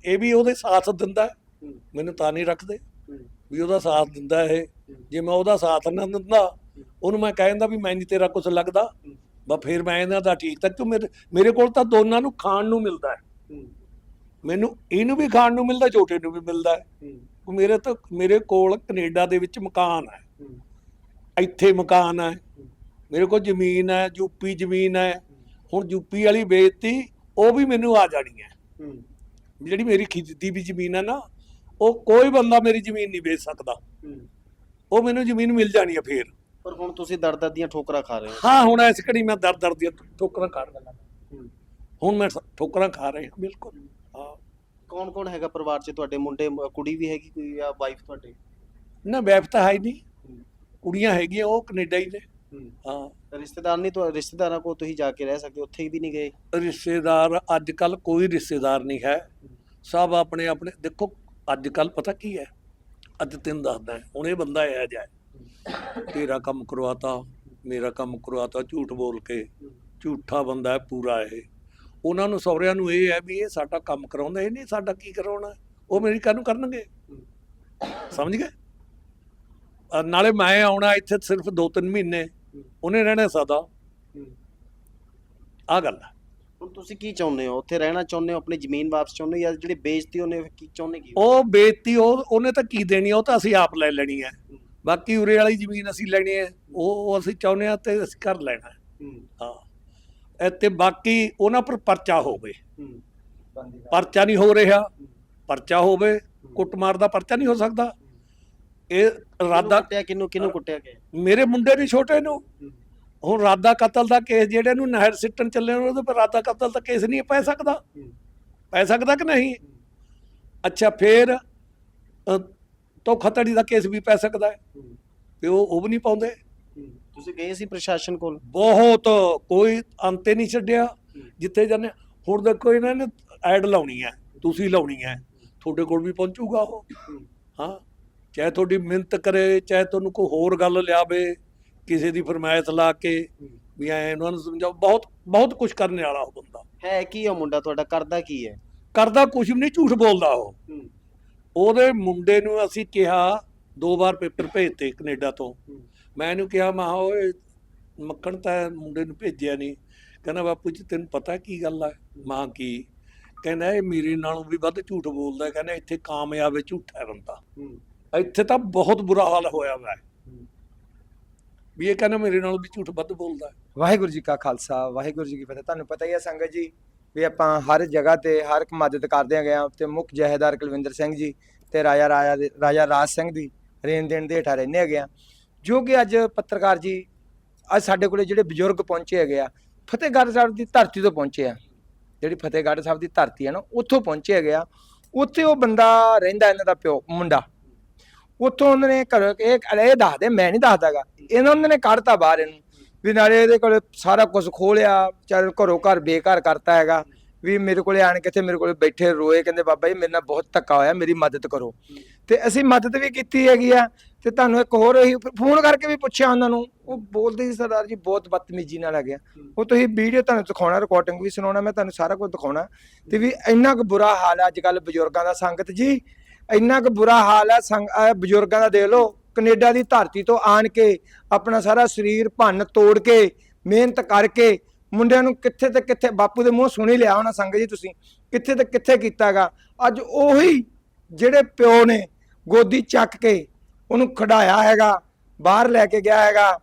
ਇਹ ਵੀ ਉਹਦੇ ਸਾਥ ਦਿੰਦਾ। ਹੈ। ਮੈਨੂੰ ਤਾਂ ਨਹੀਂ ਰੱਖਦੇ। ਵੀ ਉਹਦਾ ਸਾਥ ਦਿੰਦਾ ਇਹ। ਜੇ ਮੈਂ ਉਹਦਾ ਸਾਥ ਨਾ ਦਿੰਦਾ ਉਹਨੂੰ ਮੈਂ ਕਹਿੰਦਾ ਵੀ ਮੈਂ ਨਹੀਂ ਤੇਰਾ ਕੁਝ ਲੱਗਦਾ। ਬਾ ਫਿਰ ਮੈਂ ਇਹਨਾਂ ਦਾ ਠੀਕ ਤਾਂ ਕਿਉਂ ਮੇਰੇ ਮੇਰੇ ਕੋਲ ਤਾਂ ਦੋਨਾਂ ਨੂੰ ਖਾਣ ਨੂੰ ਮਿਲਦਾ ਹੈ। ਮੈਨੂੰ ਇਹਨੂੰ ਵੀ ਖਾਣ ਨੂੰ ਮਿਲਦਾ ਛੋਟੇ ਨੂੰ ਵੀ ਮਿਲਦਾ ਹੈ। ਮੇਰੇ ਤਾਂ ਮੇਰੇ ਕੋਲ ਕੈਨੇਡਾ ਦੇ ਵਿੱਚ ਮਕਾਨ ਹੈ। ਇੱਥੇ ਮਕਾਨ ਹੈ। ਮੇਰੇ ਕੋਲ ਜ਼ਮੀਨ ਹੈ ਯੂਪੀ ਜ਼ਮੀਨ ਹੈ। ਹੁਣ ਯੂਪੀ ਵਾਲੀ ਵੇਚਤੀ ਉਹ ਵੀ ਮੈਨੂੰ ਆ ਜਾਣੀ ਹੈ। ਜਿਹੜੀ ਮੇਰੀ ਖਰੀਦੀ ਵੀ ਜ਼ਮੀਨ ਹੈ ਨਾ ਉਹ ਕੋਈ ਬੰਦਾ ਮੇਰੀ ਜ਼ਮੀਨ ਨਹੀਂ ਵੇਚ ਸਕਦਾ। ਉਹ ਮੈਨੂੰ ਜ਼ਮੀਨ ਮਿਲ ਜਾਣੀ ਹੈ ਫੇਰ। ਪਰ ਹੁਣ ਤੁਸੀਂ ਦਰ ਦਰ ਦੀਆਂ ਠੋਕਰਾਂ ਖਾ ਰਹੇ ਹੋ। ਹਾਂ ਹੁਣ ਇਸ ਘੜੀ ਮੈਂ ਦਰ ਦਰ ਦੀਆਂ ਠੋਕਰਾਂ ਖਾ ਰਿਹਾ ਹੁਣ ਮੈਂ ਠੋਕਰਾਂ ਖਾ ਰਿਹਾ ਬਿਲਕੁਲ। ਹਾਂ। ਕੌਣ ਕੌਣ ਹੈਗਾ ਪਰਿਵਾਰ 'ਚ ਤੁਹਾਡੇ? ਮੁੰਡੇ ਕੁੜੀ ਵੀ ਹੈਗੀ ਕੋਈ ਜਾਂ ਵਾਈਫ ਤੁਹਾਡੇ? ਨਾ ਵੈਫ ਤਾਂ ਹੈ ਹੀ ਨਹੀਂ। ਕੁੜੀਆਂ ਹੈਗੀਆਂ ਉਹ ਕੈਨੇਡਾ ਹੀ ਨੇ। ਹਾਂ। ਰਿਸ਼ਤੇਦਾਰ ਨਹੀਂ ਤੋਂ ਰਿਸ਼ਤੇਦਾਰਾਂ ਕੋਲ ਤੁਸੀਂ ਜਾ ਕੇ ਰਹਿ ਸਕਦੇ ਉੱਥੇ ਵੀ ਨਹੀਂ ਗਏ? ਰਿਸ਼ਤੇਦਾਰ ਅੱਜ ਕੱਲ ਕੋਈ ਰਿਸ਼ਤੇਦਾਰ ਨਹੀਂ ਹੈ। ਸਭ ਆਪਣੇ ਆਪਣੇ ਦੇਖੋ ਅੱਜ ਕੱਲ ਪਤਾ ਕੀ ਹੈ? ਅੱਜ ਤੈਨੂੰ ਦੱਸਦਾ ਹੁਣ ਇਹ ਬੰਦਾ ਆਇਆ ਜਾ ਤੇਰਾ ਕੰਮ ਕਰਵਾਤਾ, ਮੇਰਾ ਕੰਮ ਕਰਵਾਤਾ, ਝੂਠ ਬੋਲ ਕੇ। ਝੂਠਾ ਬੰਦਾ ਹੈ ਪੂਰਾ ਇਹ। ਉਹਨਾਂ ਨੂੰ, ਸਹੁਰਿਆਂ ਨੂੰ ਇਹ ਹੈ ਵੀ ਇਹ ਸਾਡਾ ਕੰਮ ਕਰਾਉਂਦਾ, ਇਹ ਨਹੀਂ ਸਾਡਾ ਕੀ ਕਰਾਉਣਾ? ਉਹ ਮੇਰੀ ਕਾਹਨੂੰ ਕਰਨਗੇ? ਸਮਝ ਗਏ? ਨਾਲੇ ਮੈਂ ਆਉਣਾ ਇੱਥੇ ਸਿਰਫ 2-3 ਮਹੀਨੇ, ਉਹਨੇ ਰਹਿਣਾ ਸਦਾ। ਆ ਗੱਲ ਹੈ। ਹੁਣ ਤੁਸੀਂ ਕੀ ਚਾਹੁੰਦੇ ਹੋ? ਉੱਥੇ ਰਹਿਣਾ ਚਾਹੁੰਦੇ ਹੋ? ਆਪਣੀ ਜ਼ਮੀਨ ਵਾਪਸ ਚਾਹੁੰਦੇ ਹੋ ਜਾਂ ਜਿਹੜੀ ਵੇਚਤੀ ਉਹਨੇ ਕੀ ਚਾਹੁੰਦੇ ਕੀ? ਉਹ ਬੇਤੀ ਉਹ ਉਹਨੇ ਤਾਂ ਕੀ ਦੇਣੀ ਆ, ਉਹ ਤਾਂ ਅਸੀਂ ਆਪ ਲੈ ਲੈਣੀ ਹੈ। ਬਾਕੀ ਉਰੇ ਵਾਲੀ ਜ਼ਮੀਨ ਅਸੀਂ ਲੈਣੀ ਹੈ ਉਹ ਉਹ ਅਸੀਂ ਚਾਹੁੰਦੇ ਆ ਤੇ ਅਸੀਂ ਕਰ ਲੈਣਾ। ਹੈ। ਹੂੰ, ਹਾਂ ਇਹ ਤੇ ਬਾਕੀ ਉਹਨਾਂ ਪਰ ਪਰਚਾ ਹੋਵੇ। ਹੂੰ, ਪਰਚਾ ਨਹੀਂ ਹੋ ਰਿਹਾ। ਪਰਚਾ ਹੋਵੇ ਕੁੱਟਮਾਰ ਦਾ ਪਰਚਾ ਨਹੀਂ ਹੋ ਸਕਦਾ। ਇਹ ਕਿਹਨੂੰ ਕੁੱਟਿਆ ਕਿਹਨੂੰ ਕਿਹਨੂੰ ਕੁੱਟਿਆ ਗਿਆ? ਮੇਰੇ ਮੁੰਡੇ ਨੇ ਛੋਟੇ ਨੂੰ। ਹੁਣ ਰਾਦਾ ਕਤਲ ਦਾ ਕੇਸ ਜਿਹੜੇ ਨੂੰ ਨਹਿਰ ਸਿੱਟਣ ਚੱਲੇ ਉਹਦੇ ਪਰ ਰਾਦਾ ਕਤਲ ਦਾ ਕੇਸ ਨਹੀਂ ਪੈ ਸਕਦਾ। ਪੈ ਸਕਦਾ ਕਿ ਨਹੀਂ? ਅੱਛਾ ਫੇਰ ਅ, ਧੋਖਾਧੜੀ ਦਾ ਕੇਸ ਵੀ ਪੈ ਸਕਦਾ ਹੈ। ਤੇ ਉਹ ਉਹ ਵੀ ਨਹੀਂ ਪਾਉਂਦੇ। ਤੁਸੀਂ ਗਏ ਸੀ ਪ੍ਰਸ਼ਾਸਨ ਕੋਲ? ਬਹੁਤ ਕੋਈ ਅੰਤੇ ਨਹੀਂ ਛੱਡਿਆ। ਜਿੱਥੇ ਜਾਂਦੇ ਹੁਣ ਦੇਖੋ ਇਹਨਾਂ ਨੇ ਐਡ ਲਾਉਣੀ ਹੈ ਤੁਸੀਂ ਲਾਉਣੀ ਹੈ। ਤੁਹਾਡੇ ਕੋਲ ਵੀ ਪਹੁੰਚੂਗਾ ਉਹ। ਹਾਂ। ਚਾਹੇ ਤੁਹਾਡੀ ਮਿਹਨਤ ਕਰੇ ਚਾਹੇ ਤੁਹਾਨੂੰ ਕੋਈ ਹੋਰ ਗੱਲ ਲਿਆਵੇ। ਕਿਸੇ ਦੀ ਫਰਮਾਇਸ਼ ਲਾ ਕੇ ਵੀ ਐ ਇਹਨਾਂ ਨੂੰ ਸਮਝਾਓ। ਬਹੁਤ ਬਹੁਤ ਕੁਝ ਕਰਨ ਵਾਲਾ ਉਹ ਬੰਦਾ। ਹੈ ਕੀ ਉਹ ਮੁੰਡਾ? ਤੁਹਾਡਾ ਕਰਦਾ ਕੀ ਹੈ? ਕਰਦਾ ਕੁਝ ਵੀ ਨਹੀਂ ਝੂਠ ਬੋਲਦਾ ਉਹ। ਉਹਦੇ ਮੁੰਡੇ ਨੂੰ ਅਸੀਂ ਕਿਹਾ ਦੋ ਵਾਰ ਪੇਪਰ ਭੇਜਤੇ ਕੈਨੇਡਾ ਤੋਂ। ਮੈਂ ਇਹਨੂੰ ਕਿਹਾ ਮੈਂ ਓਏ ਮੱਖਣ ਤਾਂ ਮੁੰਡੇ ਨੂੰ ਭੇਜਿਆ ਨਹੀਂ। ਕਹਿੰਦਾ ਬਾਪੂ ਜੀ ਤੈਨੂੰ ਪਤਾ ਕੀ ਗੱਲ ਹੈ ਮਾਂ ਕੀ? ਕਹਿੰਦਾ ਇਹ ਮੇਰੇ ਨਾਲੋਂ ਵੀ ਵੱਧ ਝੂਠ ਬੋਲਦਾ। ਕਹਿੰਦਾ ਇੱਥੇ ਕਾਮਯਾਬ ਹੈ ਝੂਠਾ ਬੰਦਾ। ਇੱਥੇ ਤਾਂ ਬਹੁਤ ਬੁਰਾ ਹਾਲ ਹੋਇਆ ਵਾ। ਵੀ ਇਹ ਕਹਿੰਦਾ ਮੇਰੇ ਨਾਲ ਵੀ ਝੂਠ ਵੱਧ ਬੋਲਦਾ ਹੈ। ਵਾਹਿਗੁਰੂ ਜੀ ਕਾ ਖਾਲਸਾ, ਵਾਹਿਗੁਰੂ ਜੀ ਕੀ ਫਤਿਹ। ਤੁਹਾਨੂੰ ਪਤਾ ਹੀ ਹੈ ਸੰਗਤ ਜੀ, ਵੀ ਆਪਾਂ ਹਰ ਜਗ੍ਹਾ ਤੇ ਹਰ ਇੱਕ ਮਦਦ ਕਰਦੇ ਹੈਗੇ ਆ ਤੇ ਮੁੱਖ ਜਹੇਦਾਰ ਕੁਲਵਿੰਦਰ ਸਿੰਘ ਜੀ ਤੇ ਰਾਜਾ ਰਾਜਾ ਦੇ- ਰਾਜਾ ਰਾਜ ਸਿੰਘ ਦੀ ਰੇਨ ਦੇਣ ਦੇ ਹੇਠਾਂ ਰਹਿੰਦੇ ਹੈਗੇ ਆ ਜੋ ਕਿ ਅੱਜ ਪੱਤਰਕਾਰ ਜੀ, ਅੱਜ ਸਾਡੇ ਕੋਲੇ ਜਿਹੜੇ ਬਜ਼ੁਰਗ ਪਹੁੰਚੇ ਹੈਗੇ ਆ, ਫਤਿਹਗੜ੍ਹ ਸਾਹਿਬ ਦੀ ਧਰਤੀ ਤੋਂ ਪਹੁੰਚੇ ਆ। ਜਿਹੜੀ ਫਤਿਹਗੜ੍ਹ ਸਾਹਿਬ ਦੀ ਧਰਤੀ ਹੈ ਨਾ, ਉੱਥੋਂ ਪਹੁੰਚੇ ਹੈਗੇ ਆ। ਉੱਥੇ ਉਹ ਬੰਦਾ ਰਹਿੰਦਾ ਇਹਨਾਂ ਦਾ ਪਿਓ, ਮੁੰਡਾ। ਉੱਥੋਂ ਉਹਨਾਂ ਨੇ ਘਰ ਇਹ ਇਹ ਦੱਸਦੇ, ਮੈਂ ਨਹੀਂ ਦੱਸਦਾਗਾ। ਇਹਨਾਂ ਨੇ ਕੱਢਤਾ ਬਾਹਰ ਇਹਨੂੰ, ਵੀ ਨਾਲੇ ਇਹਦੇ ਕੋਲ ਸਾਰਾ ਕੁਝ ਖੋਲਿਆ, ਚੱਲ ਘਰੋਂ ਘਰ ਬੇਘਰ ਕਰਤਾ ਹੈਗਾ, ਵੀ ਮੇਰੇ ਕੋਲੇ ਆਣ ਕੇ ਇੱਥੇ ਮੇਰੇ ਕੋਲੇ ਬੈਠੇ ਰੋਏ, ਕਹਿੰਦੇ ਬਾਬਾ ਜੀ, ਮੇਰੇ ਨਾਲ ਬਹੁਤ ਧੱਕਾ ਹੋਇਆ, ਮੇਰੀ ਮਦਦ ਕਰੋ। ਤੇ ਅਸੀਂ ਮਦਦ ਵੀ ਕੀਤੀ ਹੈਗੀ ਆ, ਤੇ ਤੁਹਾਨੂੰ ਇੱਕ ਹੋਰ ਅਸੀਂ ਫੋਨ ਕਰਕੇ ਵੀ ਪੁੱਛਿਆ ਉਹਨਾਂ ਨੂੰ, ਉਹ ਬੋਲਦੇ ਸੀ ਸਰਦਾਰ ਜੀ, ਬਹੁਤ ਬਦਤਮੀਜ਼ੀ ਨਾਲ ਹੈਗੇ ਆ। ਉਹ ਤੁਸੀਂ ਵੀਡੀਓ ਤੁਹਾਨੂੰ ਦਿਖਾਉਣਾ ਰਿਕਾਰਡਿੰਗ ਵੀ ਸੁਣਾਉਣਾ, ਮੈਂ ਤੁਹਾਨੂੰ ਸਾਰਾ ਕੁਝ ਦਿਖਾਉਣਾ, ਤੇ ਵੀ ਇੰਨਾ ਕੁ ਬੁਰਾ ਹਾਲ ਹੈ ਅੱਜ ਕੱਲ ਬਜ਼ੁਰਗਾਂ ਦਾ ਸੰਗਤ ਜੀ ਇੰਨਾ ਕੁ ਬੁਰਾ ਹਾਲ ਹੈ, ਸੰਗ ਅਹ ਬਜ਼ੁਰਗਾਂ ਦਾ ਦੇਖ ਲਓ, ਕੈਨੇਡਾ ਦੀ ਧਰਤੀ ਤੋਂ ਆਣ ਕੇ ਆਪਣਾ ਸਾਰਾ ਸਰੀਰ ਭੰਨ ਤੋੜ ਕੇ, ਮਿਹਨਤ ਕਰਕੇ ਮੁੰਡਿਆਂ ਨੂੰ ਕਿੱਥੇ ਤੇ ਕਿੱਥੇ, ਬਾਪੂ ਦੇ ਮੂੰਹ ਸੁਣੀ ਲਿਆ ਹੋਣਾ ਸੰਗਤ ਜੀ ਤੁਸੀਂ, ਕਿੱਥੇ ਤੇ ਕਿੱਥੇ ਕੀਤਾਗਾ ਅੱਜ ਉਹੀ ਜਿਹੜੇ ਪਿਓ ਨੇ ਗੋਦੀ ਚੱਕ ਕੇ ਉਹਨੂੰ ਖੜਾਇਆ ਹੈਗਾ, ਬਾਹਰ ਲੈ ਕੇ ਗਿਆ ਹੈਗਾ,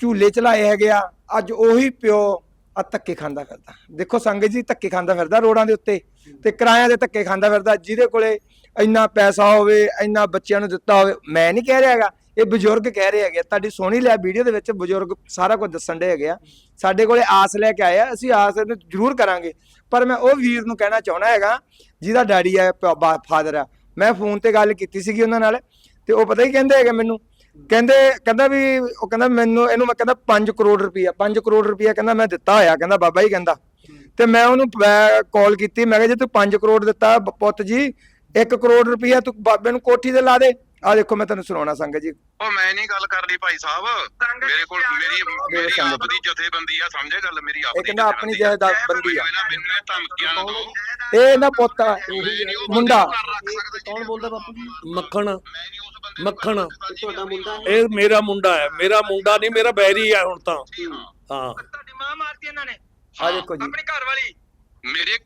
ਝੂਲੇ ਚਲਾਏ ਹੈਗੇ ਆ, ਅੱਜ ਉਹੀ ਪਿਓ ਆ ਧੱਕੇ ਖਾਂਦਾ ਫਿਰਦਾ। ਦੇਖੋ ਸੰਗਤ ਜੀ ਧੱਕੇ ਖਾਂਦਾ ਫਿਰਦਾ ਰੋਡਾਂ ਦੇ ਉੱਤੇ ਤੇ ਕਿਰਾਇਆਂ ਦੇ ਧੱਕੇ ਖਾਂਦਾ ਫਿਰਦਾ, ਜਿਹਦੇ ਕੋਲੇ ਇੰਨਾ ਪੈਸਾ ਹੋਵੇ, ਇੰਨਾ ਬੱਚਿਆਂ ਨੂੰ ਦਿੱਤਾ ਹੋਵੇ, ਮੈਂ ਨਹੀਂ ਕਹਿ ਰਿਹਾ ਹੈਗਾ, ਇਹ ਬਜ਼ੁਰਗ ਕਹਿ ਰਹੇ ਹੈਗੇ ਆ। ਤੁਹਾਡੀ ਸੋਹਣੀ ਲਿਆ ਵੀਡੀਓ ਦੇ ਵਿੱਚ ਬਜ਼ੁਰਗ ਸਾਰਾ ਕੁਝ ਦੱਸਣ ਦੇ ਹੈਗੇ ਆ। ਸਾਡੇ ਕੋਲੇ ਆਸ ਲੈ ਕੇ ਆਏ ਆ, ਅਸੀਂ ਆਸ ਨੂੰ ਜ਼ਰੂਰ ਕਰਾਂਗੇ। ਪਰ ਮੈਂ ਉਹ ਵੀਰ ਨੂੰ ਕਹਿਣਾ ਚਾਹਣਾ ਹੈਗਾ, ਜਿਹਦਾ ਡੈਡੀ ਆ ਫਾਦਰ ਆ। ਮੈਂ ਫੋਨ ਤੇ ਗੱਲ ਕੀਤੀ ਸੀਗੀ ਉਹਨਾਂ ਨਾਲ ਤੇ ਉਹ ਪਤਾ ਹੀ ਕਹਿੰਦੇ ਹੈਗੇ ਮੈਨੂੰ? ਕਹਿੰਦੇ, ਕਹਿੰਦਾ ਵੀ, ਉਹ ਕਹਿੰਦਾ ਮੈਨੂੰ, ਇਹਨੂੰ ਮੈਂ ਕਹਿੰਦਾ 5 ਕਰੋੜ ਰੁਪਇਆ 5 ਕਰੋੜ ਰੁਪਇਆ ਕਹਿੰਦਾ ਮੈਂ ਦਿੱਤਾ ਹੋਇਆ, ਕਹਿੰਦਾ ਬਾਬਾ ਜੀ ਕਹਿੰਦਾ। ਤੇ ਮੈਂ ਉਹਨੂੰ ਕਾਲ ਕੀਤੀ, ਮੈਂ ਕਿਹਾ ਜੇ ਤੂੰ 5 ਕਰੋੜ ਦਿੱਤਾ ਪੁੱਤ ਜੀ 1 ਕਰੋੜ ਰੁਪਈਆ ਤੂੰ ਬਾਬੇ ਨੂੰ ਕੋਠੀ ਤੇ ਲਾ ਦੇ। ਆ ਦੇਖੋ ਮੈਂ ਤੁਹਾਨੂੰ ਸੁਣਾਉਣਾ ਸੰਗਤ ਜੀ। ਉਹ ਮੈਂ ਨਹੀਂ ਗੱਲ ਕਰਨੀ ਭਾਈ ਸਾਹਿਬ। ਮੇਰੇ ਕੋਲ ਮੇਰੀ ਮੇਰੀ ਸੰਗਤ। ਆਪ ਦੀ ਜਥੇਬੰਦੀ ਆ ਸਮਝੇ ਗੱਲ ਮੇਰੀ? ਆਪ ਇਹ ਕਹਿੰਦਾ ਆਪਣੀ ਜਥੇਬੰਦੀ ਆ। ਆ। ਮੈਨੂੰ ਧਮਕੀਆਂ ਨਾ ਦਿਓ ਇਹ ਪੁੱਤ ਆ। ਮੁੰਡਾ। ਕੌਣ ਬੋਲਦਾ ਬਾਪੂ ਜੀ? ਮੱਖਣ। ਮੈਂ ਨਹੀਂ ਉਸ ਬੰਦੇ ਨੂੰ ਮੱਖਣ। ਤੁਹਾਡਾ ਮੁੰਡਾ ਹੈ? ਇਹ ਮੇਰਾ ਮੁੰਡਾ ਹੈ। ਮੇਰਾ ਮੁੰਡਾ ਨਹੀਂ ਮੇਰਾ ਬੈਰੀ ਹੈ ਹੁਣ ਤਾਂ। ਹਾਂ। ਤੁਹਾਡੀ ਮਾਂ ਮਾਰਤੀ ਇਹਨਾਂ ਨੇ। ਆ ਦੇਖੋ ਜੀ। ਆਪਣੀ ਘਰ ਵਾਲੀ। ਮੇਰੇ